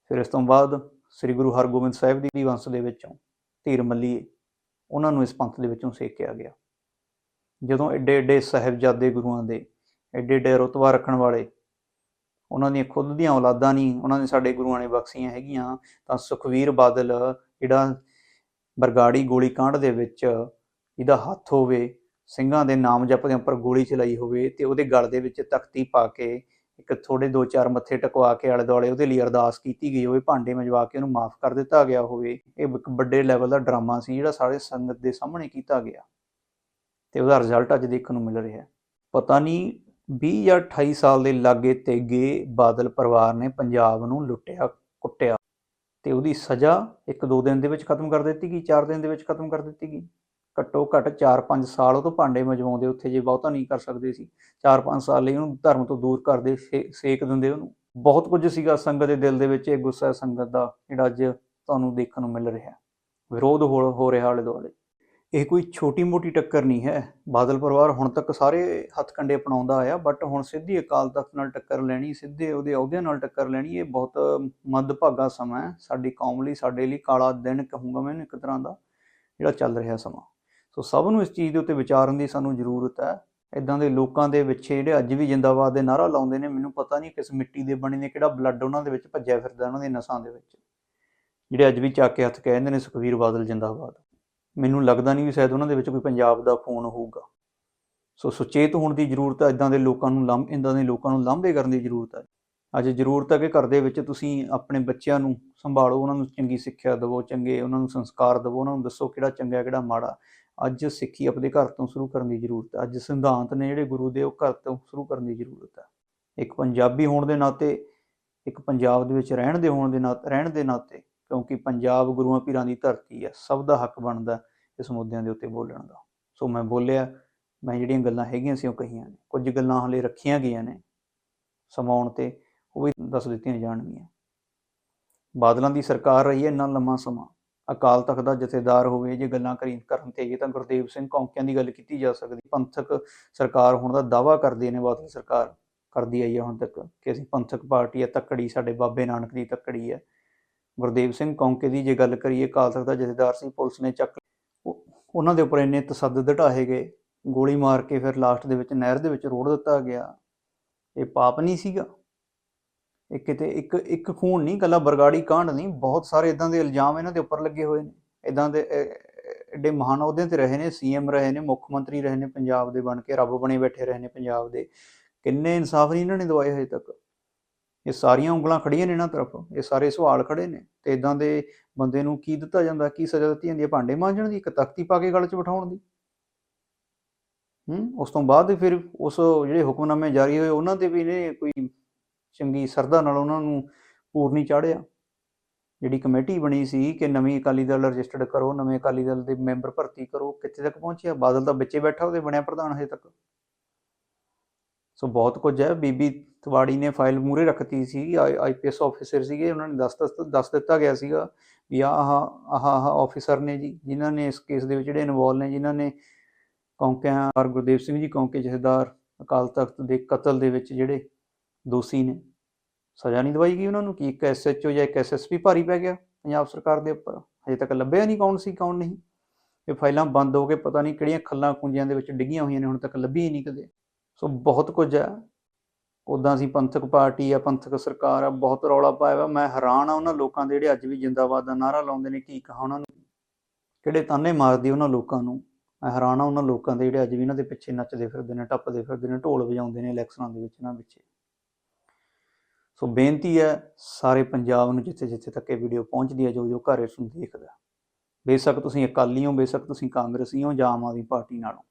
ਫਿਰ ਇਸ ਤੋਂ ਬਾਅਦ ਸ੍ਰੀ ਗੁਰੂ ਹਰਗੋਬਿੰਦ ਸਾਹਿਬ ਜੀ ਦੀ ਵੰਸ਼ ਦੇ ਵਿੱਚੋਂ ਧੀਰ ਮੱਲੀਏ, ਉਹਨਾਂ ਨੂੰ ਇਸ ਪੰਥ ਦੇ ਵਿੱਚੋਂ ਸੇਕਿਆ ਗਿਆ। ਜਦੋਂ ਐਡੇ ਐਡੇ ਸਾਹਿਬਜ਼ਾਦੇ ਗੁਰੂਆਂ ਦੇ ਐਡੇ ਐਡੇ ਰੁਤਬਾ ਰੱਖਣ ਵਾਲੇ ਉਹਨਾਂ ਦੀਆਂ ਖੁਦ ਦੀਆਂ ਔਲਾਦਾਂ ਨਹੀਂ, ਉਹਨਾਂ ਨੇ ਸਾਡੇ ਗੁਰੂਆਂ ਨੇ ਬਖਸ਼ੀਆਂ ਹੈਗੀਆਂ। ਤਾਂ ਸੁਖਵੀਰ ਬਾਦਲ ਜਿਹੜਾ ਬਰਗਾੜੀ ਗੋਲੀ ਕਾਂਡ ਦੇ ਵਿੱਚ ਇਹਦਾ ਹੱਥ ਹੋਵੇ, ਸਿੰਘਾਂ ਦੇ ਨਾਮ ਜਪਦਿਆਂ ਉੱਪਰ ਗੋਲੀ ਚਲਾਈ ਹੋਵੇ ਤੇ ਉਹਦੇ ਗਲ ਦੇ ਵਿੱਚ ਤਖਤੀ ਪਾ ਕੇ ਇੱਕ ਥੋੜੇ ਦੋ ਚਾਰ ਮੱਥੇ ਟਕਵਾ ਕੇ ਆਲੇ ਦੁਆਲੇ ਉਹਦੇ ਲਈ ਅਰਦਾਸ ਕੀਤੀ ਗਈ ਹੋਵੇ, ਭਾਂਡੇ ਮਜਵਾ ਕੇ ਉਹਨੂੰ ਮਾਫ ਕਰ ਦਿੱਤਾ ਗਿਆ ਹੋਵੇ। ਇਹ ਇੱਕ ਵੱਡੇ ਲੈਵਲ ਦਾ ਡਰਾਮਾ ਸੀ ਜਿਹੜਾ ਸਾਰੇ ਸੰਗਤ ਦੇ ਸਾਹਮਣੇ ਕੀਤਾ ਗਿਆ ਤੇ ਉਹਦਾ ਰਿਜ਼ਲਟ ਅੱਜ ਦੇਖਣ ਨੂੰ ਮਿਲ ਰਿਹਾ। ਹੈ ਪਤਾ ਨਹੀਂ 20 ਜਾਂ 28 ਸਾਲ ਦੇ ਲਾਗੇ ਤੇਗੇ ਬਾਦਲ ਪਰਿਵਾਰ ਨੇ ਪੰਜਾਬ ਨੂੰ ਲੁੱਟਿਆ, ਕੁੱਟਿਆ ਤੇ ਉਹਦੀ ਸਜ਼ਾ ਇੱਕ ਦੋ ਦਿਨ ਦੇ ਵਿੱਚ ਖਤਮ ਕਰ ਦਿੱਤੀ ਗਈ, ਚਾਰ ਦਿਨ ਦੇ ਵਿੱਚ ਖਤਮ ਕਰ ਦਿੱਤੀ ਗਈ। ਘੱਟੋ ਘੱਟ 4-5 ਸਾਲ ਉਹ ਤੋਂ ਭਾਂਡੇ ਮਜਵਾਉਂਦੇ ਉੱਥੇ ਜੇ ਬਹੁਤਾ ਨਹੀਂ ਕਰ ਸਕਦੇ ਸੀ। 4-5 ਸਾਲ ਲਈ ਉਹਨੂੰ ਧਰਮ ਤੋਂ ਦੂਰ ਕਰਦੇ ਸੇ- ਸੇਕ ਦਿੰਦੇ ਉਹਨੂੰ। ਬਹੁਤ ਕੁਝ ਸੀਗਾ ਸੰਗਤ ਦੇ ਦਿਲ ਦੇ ਵਿੱਚ, ਇਹ ਗੁੱਸਾ ਸੰਗਤ ਦਾ ਜਿਹੜਾ ਅੱਜ ਤੁਹਾਨੂੰ ਦੇਖਣ ਨੂੰ ਮਿਲ ਰਿਹਾ। ਵਿਰੋਧ ਹੋ ਰਿਹਾ ਆਲੇ ਦੁਆਲੇ ਇਹ ਕੋਈ ਛੋਟੀ ਮੋਟੀ ਟੱਕਰ ਨਹੀਂ ਹੈ। ਬਾਦਲ ਪਰਿਵਾਰ ਹੁਣ ਤੱਕ ਸਾਰੇ ਹੱਥਕੰਡੇ ਅਪਣਾਉਂਦਾ ਆਇਆ ਬਟ ਹੁਣ ਸਿੱਧੀ ਅਕਾਲ ਤਖਤ ਨਾਲ ਟੱਕਰ ਲੈਣੀ, ਸਿੱਧੇ ਉਹਦੇ ਅਹੁਦਿਆਂ ਨਾਲ ਟੱਕਰ ਲੈਣੀ, ਇਹ ਬਹੁਤ ਮੰਦਭਾਗਾ ਸਮਾਂ ਹੈ। ਸਾਡੀ ਕੌਮ ਲਈ, ਸਾਡੇ ਲਈ ਕਾਲਾ ਦਿਨ ਕਹੂੰਗਾ ਮੈਂ ਇਹਨੂੰ ਇੱਕ ਤਰ੍ਹਾਂ ਦਾ, ਜਿਹੜਾ ਚੱਲ ਰਿਹਾ ਸਮਾਂ। ਸੋ ਸਭ ਨੂੰ ਇਸ ਚੀਜ਼ ਦੇ ਉੱਤੇ ਵਿਚਾਰਨ ਦੀ ਸਾਨੂੰ ਜ਼ਰੂਰਤ ਹੈ। ਇਦਾਂ ਦੇ ਲੋਕਾਂ ਦੇ ਪਿੱਛੇ ਜਿਹੜੇ ਅੱਜ ਵੀ ਜਿੰਦਾਬਾਦ ਦੇ ਨਾਰਾ ਲਾਉਂਦੇ ਨੇ, ਮੈਨੂੰ ਪਤਾ ਨਹੀਂ ਕਿਸ ਮਿੱਟੀ ਦੇ ਬਣੇ ਨੇ, ਕਿਹੜਾ ਬਲੱਡ ਉਹਨਾਂ ਦੇ ਵਿੱਚ ਭੱਜਿਆ ਫਿਰਦਾ, ਉਹਨਾਂ ਦੇ ਨਸਾਂ ਦੇ ਵਿੱਚ। ਜਿਹੜੇ ਅੱਜ ਵੀ ਚੱਕ ਕੇ ਹੱਥ ਕਹਿੰਦੇ ਨੇ ਸੁਖਵੀਰ ਬਾਦਲ ਜਿੰਦਾਬਾਦ। ਮੈਨੂੰ ਲੱਗਦਾ ਨਹੀਂ ਵੀ ਸ਼ਾਇਦ ਉਹਨਾਂ ਦੇ ਵਿੱਚ ਕੋਈ ਪੰਜਾਬ ਦਾ ਫੋਨ ਹੋਊਗਾ। ਸੋ ਸੁਚੇਤ ਹੋਣ ਦੀ ਜ਼ਰੂਰਤ ਹੈ ਇਦਾਂ ਦੇ ਲੋਕਾਂ ਨੂੰ ਲੰਮ ਇਦਾਂ ਦੇ ਲੋਕਾਂ ਨੂੰ ਲਾਂਭੇ ਕਰਨ ਦੀ ਜ਼ਰੂਰਤ ਹੈ ਅੱਜ ਜ਼ਰੂਰਤ ਹੈ ਕਿ ਘਰ ਦੇ ਵਿੱਚ ਤੁਸੀਂ ਆਪਣੇ ਬੱਚਿਆਂ ਨੂੰ ਸੰਭਾਲੋ, ਉਹਨਾਂ ਨੂੰ ਚੰਗੀ ਸਿੱਖਿਆ ਦਿਵੋ, ਚੰਗੇ ਉਹਨਾਂ ਨੂੰ ਸੰਸਕਾਰ ਦਿਵੋ, ਉਹਨਾਂ ਨੂੰ ਦੱਸੋ ਕਿਹੜਾ ਚੰਗਾ, ਕਿਹੜਾ ਮਾੜਾ। ਅੱਜ ਸਿੱਖੀ ਆਪਣੇ ਘਰ ਤੋਂ ਸ਼ੁਰੂ ਕਰਨ ਦੀ ਜ਼ਰੂਰਤ ਹੈ ਅੱਜ ਸਿਧਾਂਤ ਨੇ ਜਿਹੜੇ ਗੁਰੂ ਦੇ ਉਹ ਘਰ ਤੋਂ ਸ਼ੁਰੂ ਕਰਨ ਦੀ ਜ਼ਰੂਰਤ ਹੈ ਇੱਕ ਪੰਜਾਬੀ ਹੋਣ ਦੇ ਨਾਤੇ, ਇੱਕ ਪੰਜਾਬ ਦੇ ਵਿੱਚ ਰਹਿਣ ਦੇ ਹੋਣ ਦੇ ਨਾਤੇ ਰਹਿਣ ਦੇ ਨਾਤੇ ਕਿਉਂਕਿ ਪੰਜਾਬ ਗੁਰੂਆਂ ਪੀਰਾਂ ਦੀ ਧਰਤੀ ਹੈ ਸਭ ਦਾ ਹੱਕ ਬਣਦਾ ਇਸ ਮੁੱਦਿਆਂ ਦੇ ਉੱਤੇ ਬੋਲਣ ਦਾ। ਸੋ ਮੈਂ ਬੋਲਿਆ, ਮੈਂ ਜਿਹੜੀਆਂ ਗੱਲਾਂ ਹੈਗੀਆਂ ਸੀ ਉਹ ਕਹੀਆਂ ਨੇ। ਕੁਝ ਗੱਲਾਂ ਹਲੇ ਰੱਖੀਆਂ ਗਈਆਂ ਨੇ, ਸਮਾਉਣ ਤੇ, ਉਹ ਵੀ ਦੱਸ ਦਿੱਤੀਆਂ ਜਾਣਗੀਆਂ। ਬਾਦਲਾਂ ਦੀ ਸਰਕਾਰ ਰਹੀ ਹੈ ਇੰਨਾ ਲੰਮਾ ਸਮਾਂ। ਅਕਾਲ ਤਖਤ ਦਾ ਜਥੇਦਾਰ ਹੋਵੇ, ਜੇ ਗੱਲਾਂ ਕਰੀ ਕਰਨ ਤੇ ਆਈਏ ਤਾਂ ਗੁਰਦੇਵ ਸਿੰਘ ਕੌਂਕਿਆਂ ਦੀ ਗੱਲ ਕੀਤੀ ਜਾ ਸਕਦੀ। ਪੰਥਕ ਸਰਕਾਰ ਹੋਣ ਦਾ ਦਾਵਾ ਕਰਦੀ ਨੇ ਬਾਦਲ ਸਰਕਾਰ, ਕਰਦੀ ਆਈ ਹੈ ਹੁਣ ਤੱਕ ਕਿ ਅਸੀਂ ਪੰਥਕ ਪਾਰਟੀ ਹੈ ਤੱਕੜੀ ਸਾਡੇ ਬਾਬੇ ਨਾਨਕ ਦੀ ਤੱਕੜੀ ਹੈ ਗੁਰਦੇਵ ਸਿੰਘ ਕੌਂਕੇ ਦੀ ਜੇ ਗੱਲ ਕਰੀਏ ਅਕਾਲ ਤਖਤ ਦਾ ਜਥੇਦਾਰ ਸੀ ਪੁਲਿਸ ਨੇ ਚੱਕ ਉਹਨਾਂ ਦੇ ਉੱਪਰ ਇੰਨੇ ਤਸੱਦਦ ਢਾਹੇ ਗਏ, ਗੋਲੀ ਮਾਰ ਕੇ ਫਿਰ ਲਾਸਟ ਦੇ ਵਿੱਚ, ਨਹਿਰ ਦੇ ਵਿੱਚ ਰੋੜ ਦਿੱਤਾ ਗਿਆ। ਇਹ ਪਾਪ ਨਹੀਂ ਸੀਗਾ। ਇਹ ਕਿਤੇ ਇੱਕ ਇੱਕ ਖੂਨ ਨਹੀਂ ਕੱਲਾ ਬਰਗਾੜੀ ਕਾਂਡ ਨਹੀਂ, ਬਹੁਤ ਸਾਰੇ ਇਦਾਂ ਦੇ ਇਲਜ਼ਾਮ ਇਹਨਾਂ ਦੇ ਉੱਪਰ ਲੱਗੇ ਹੋਏ ਨੇ। ਇਦਾਂ ਦੇ ਐਡੇ ਮਹਾਨ ਅਹੁਦੇ ਤੇ ਰਹੇ ਨੇ, ਸੀਐਮ ਰਹੇ ਨੇ, ਮੁੱਖ ਮੰਤਰੀ ਰਹੇ ਨੇ ਪੰਜਾਬ ਦੇ ਬਣ ਕੇ, ਰੱਬ ਬਣੇ ਬੈਠੇ ਰਹੇ ਨੇ ਪੰਜਾਬ ਦੇ। ਕਿੰਨੇ ਇਨਸਾਫ ਨਹੀਂ ਇਹਨਾਂ ਨੇ ਦਵਾਏ ਹਜੇ ਤੱਕ। ਇਹ ਸਾਰੀਆਂ ਉਂਗਲਾਂ ਖੜੀਆਂ ਨੇ ਇਹਨਾਂ ਤਰਫ, ਇਹ ਸਾਰੇ ਸਵਾਲ ਖੜੇ ਨੇ ਤੇ ਇਦਾਂ ਦੇ ਬੰਦੇ ਨੂੰ ਕੀ ਦਿੱਤਾ ਜਾਂਦਾ, ਕੀ ਸਜ਼ਾ ਦਿੱਤੀ ਜਾਂਦੀ ਹੈ ਭਾਂਡੇ ਮਾਂਜਣ ਦੀ, ਇੱਕ ਤਖਤੀ ਪਾ ਕੇ ਗਲ 'ਚ ਬਿਠਾਉਣ ਦੀ? ਹੂੰ, ਉਸ ਤੋਂ ਬਾਅਦ ਫਿਰ ਉਸ ਜਿਹੜੇ ਹੁਕਮਨਾਮੇ ਜਾਰੀ ਹੋਏ, ਉਹਨਾਂ ਤੇ ਵੀ ਨੇ ਕੋਈ ਚੰਗੀ ਸਰਦਾ ਨਾਲ ਉਹਨਾਂ ਨੂੰ ਪੂਰਨੀ ਚਾੜਿਆ ਜਿਹੜੀ ਕਮੇਟੀ ਬਣੀ ਸੀ ਕਿ ਨਵੀਂ ਅਕਾਲੀ ਦਲ ਰਜਿਸਟਰਡ ਕਰੋ, ਨਵੇਂ ਅਕਾਲੀ ਦਲ ਦੇ ਮੈਂਬਰ ਭਰਤੀ ਕਰੋ, ਕਿੱਥੇ ਤੱਕ ਪਹੁੰਚਿਆ? ਬਾਦਲ ਤਾਂ ਵਿੱਚੇ ਬੈਠਾ, ਉਹਦੇ ਬਣਿਆ ਪ੍ਰਧਾਨ ਹਜੇ ਤੱਕ। ਸੋ ਬਹੁਤ ਕੁਝ ਹੈ, ਬੀਬੀ ਤਿਵਾੜੀ ਨੇ ਫਾਈਲ ਮੂਰੇ ਰੱਖਤੀ ਸੀ ਆਈਪੀਐਸ ਆਫੀਸਰ ਸੀਗੇ, ਉਹਨਾਂ ਨੇ ਦੱਸ ਦੱਸ ਦੱਸ ਦਿੱਤਾ ਗਿਆ ਸੀਗਾ ਵੀ ਆਹ ਆਹ ਆਹ ਆਹ ਆਫੀਸਰ ਨੇ ਜੀ, ਜਿਨ੍ਹਾਂ ਨੇ ਇਸ ਕੇਸ ਦੇ ਵਿੱਚ ਜਿਹੜੇ ਇਨਵੋਲ ਨੇ, ਜਿਨ੍ਹਾਂ ਨੇ ਕੌਂਕਿਆਂ ਔਰ ਗੁਰਦੇਵ ਸਿੰਘ ਜੀ ਕੌਂਕੇ ਜਥੇਦਾਰ, ਅਕਾਲ ਤਖਤ ਦੇ ਕਤਲ ਦੇ ਵਿੱਚ ਜਿਹੜੇ ਦੋਸ਼ੀ ਨੇ, ਸਜ਼ਾ ਨਹੀਂ ਦਵਾਈ ਗਈ ਉਹਨਾਂ ਨੂੰ, ਕਿ ਇੱਕ ਐਸਐਚਓ ਜਾਂ ਇੱਕ ਐਸਐਸਪੀ ਭਾਰੀ ਪੈ ਗਿਆ ਪੰਜਾਬ ਸਰਕਾਰ ਦੇ ਉੱਪਰ? ਹਜੇ ਤੱਕ ਲੱਭਿਆ ਨਹੀਂ ਕੌਣ ਸੀ, ਕੌਣ ਨਹੀਂ? ਇਹ ਫਾਈਲਾਂ ਬੰਦ ਹੋ ਕੇ ਪਤਾ ਨਹੀਂ ਕਿਹੜੀਆਂ ਖੱਲਾਂ ਕੁੰਜੀਆਂ ਦੇ ਵਿੱਚ ਡਿੱਗੀਆਂ ਹੋਈਆਂ ਨੇ, ਹੁਣ ਤੱਕ ਲੱਭੀ ਹੀ ਨਹੀਂ ਕਦੇ। ਸੋ ਬਹੁਤ ਕੁਝ ਹੈ। ਉਦਾਂ ਅਸੀਂ ਪੰਥਕ ਪਾਰਟੀ ਆ, ਪੰਥਕ ਸਰਕਾਰ ਆ, ਬਹੁਤ ਰੌਲਾ ਪਾਇਆ ਵਾ। ਮੈਂ ਹੈਰਾਨ ਆ ਉਹਨਾਂ ਲੋਕਾਂ ਦੇ ਜਿਹੜੇ ਅੱਜ ਵੀ ਜਿੰਦਾਬਾਦ ਦਾ ਨਾਰਾ ਲਾਉਂਦੇ ਨੇ, ਕੀ ਕਹਾ ਉਹਨਾਂ ਨੂੰ, ਕਿਹੜੇ ਤਾਨੇ ਮਾਰਦੀ ਉਹਨਾਂ ਲੋਕਾਂ ਨੂੰ। ਮੈਂ ਹੈਰਾਨ ਆ ਉਹਨਾਂ ਲੋਕਾਂ ਦੇ ਜਿਹੜੇ ਅੱਜ ਵੀ ਇਹਨਾਂ ਦੇ ਪਿੱਛੇ ਨੱਚਦੇ ਫਿਰਦੇ ਨੇ, ਟੱਪਦੇ ਫਿਰਦੇ ਨੇ, ਢੋਲ ਵਜਾਉਂਦੇ ਨੇ ਇਲੈਕਸ਼ਨਾਂ ਦੇ ਵਿੱਚ ਇਹਨਾਂ ਪਿੱਛੇ। ਸੋ ਬੇਨਤੀ ਹੈ ਸਾਰੇ ਪੰਜਾਬ ਨੂੰ ਜਿੱਥੇ ਜਿੱਥੇ ਤੱਕ ਇਹ ਵੀਡੀਓ ਪਹੁੰਚਦੀ ਹੈ ਜੋ ਜੋ ਘਰ ਇਸ ਨੂੰ ਦੇਖਦਾ। ਬੇਸ਼ੱਕ ਤੁਸੀਂ ਅਕਾਲੀ ਹੋ, ਬੇਸ਼ੱਕ ਤੁਸੀਂ ਕਾਂਗਰਸੀ ਹੋ ਜਾਂ ਆਮ ਆਦਮੀ ਪਾਰਟੀ ਨਾਲੋਂ।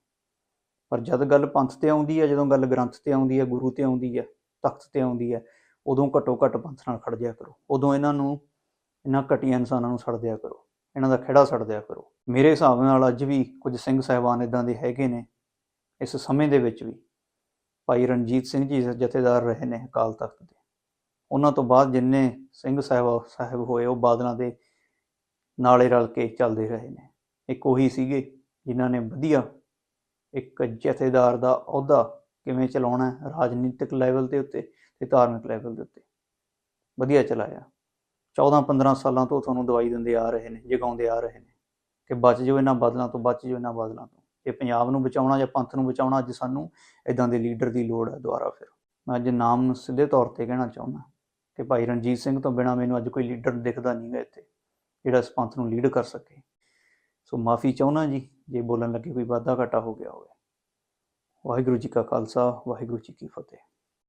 ਪਰ ਜਦ ਗੱਲ ਪੰਥ ਤੇ ਆਉਂਦੀ ਹੈ, ਜਦੋਂ ਗੱਲ ਗ੍ਰੰਥ ਤੇ ਆਉਂਦੀ ਹੈ, ਗੁਰੂ ਤੇ ਆਉਂਦੀ ਹੈ, ਤਖਤ ਤੇ ਆਉਂਦੀ ਹੈ, ਉਦੋਂ ਘੱਟੋ ਘੱਟ ਪੰਥ ਨਾਲ ਖੜ ਜਾਇਆ ਕਰੋ। ਉਦੋਂ ਇਹਨਾਂ ਨੂੰ, ਇਹਨਾਂ ਘਟੀਆਂ ਇਨਸਾਨਾਂ ਨੂੰ ਛੱਡ ਦਿਆ ਕਰੋ। ਇਹਨਾਂ ਦਾ ਖਿਹੜਾ ਛੱਡ ਦਿਆ ਕਰੋ। ਮੇਰੇ ਹਿਸਾਬ ਨਾਲ ਅੱਜ ਵੀ ਕੁਝ ਸਿੰਘ ਸਾਹਿਬਾਨ ਇਦਾਂ ਦੇ ਹੈਗੇ ਨੇ, ਇਸ ਸਮੇਂ ਦੇ ਵਿੱਚ ਵੀ। ਭਾਈ ਰਣਜੀਤ ਸਿੰਘ ਜੀ ਜਥੇਦਾਰ ਰਹੇ ਨੇ ਅਕਾਲ ਤਖਤ ਦੇ। ਉਹਨਾਂ ਤੋਂ ਬਾਅਦ ਜਿੰਨੇ ਸਿੰਘ ਸਾਹਿਬ ਸਾਹਿਬ ਹੋਏ, ਉਹ ਬਾਦਲਾਂ ਦੇ ਨਾਲੇ ਰਲ ਕੇ ਚੱਲਦੇ ਰਹੇ ਨੇ। ਇੱਕ ਉਹੀ ਸੀਗੇ ਜਿਨ੍ਹਾਂ ਨੇ ਵਧੀਆ ਇੱਕ ਜਥੇਦਾਰ ਦਾ ਅਹੁਦਾ ਕਿਵੇਂ ਚਲਾਉਣਾ ਹੈ, ਰਾਜਨੀਤਿਕ ਲੈਵਲ ਦੇ ਉੱਤੇ ਤੇ ਧਾਰਮਿਕ ਲੈਵਲ ਦੇ ਉੱਤੇ। ਵਧੀਆ ਚਲਾਇਆ। 14 15 ਸਾਲਾਂ ਤੋਂ ਤੁਹਾਨੂੰ ਦਵਾਈ ਦਿੰਦੇ ਆ ਰਹੇ ਨੇ, ਜਗਾਉਂਦੇ ਆ ਰਹੇ ਨੇ ਕਿ ਬਚ ਜਾਓ ਇਹਨਾਂ ਬਾਦਲਾਂ ਤੋਂ, ਬਚ ਜਾਓ ਇਹਨਾਂ ਬਾਦਲਾਂ ਤੋਂ। ਇਹ ਪੰਜਾਬ ਨੂੰ ਬਚਾਉਣਾ ਜਾਂ ਪੰਥ ਨੂੰ ਬਚਾਉਣਾ, ਅੱਜ ਸਾਨੂੰ ਇਦਾਂ ਦੇ ਲੀਡਰ ਦੀ ਲੋੜ ਹੈ ਦੁਆਰਾ ਫਿਰ। ਮੈਂ ਅੱਜ ਨਾਮ ਨੂੰ ਸਿੱਧੇ ਤੌਰ ਤੇ ਕਹਿਣਾ ਚਾਹੁੰਦਾ ਕਿ ਭਾਈ ਰਣਜੀਤ ਸਿੰਘ ਤੋਂ ਬਿਨਾ ਮੈਨੂੰ ਅੱਜ ਕੋਈ ਲੀਡਰ ਦਿਖਦਾ ਨਹੀਂ ਹੈ ਇੱਥੇ, ਜਿਹੜਾ ਇਸ ਪੰਥ ਨੂੰ ਲੀਡ ਕਰ ਸਕੇ। ਸੋ ਮਾਫੀ ਚਾਹੁੰਦਾ ਜੀ, ਜੇ ਬੋਲਣ ਲੱਗੇ ਕੋਈ ਵਾਧਾ ਘਾਟਾ ਹੋ ਗਿਆ ਹੋਵੇ। ਵਾਹਿਗੁਰੂ ਜੀ ਕਾ ਖਾਲਸਾ, ਵਾਹਿਗੁਰੂ ਜੀ ਕੀ ਫਤਿਹ।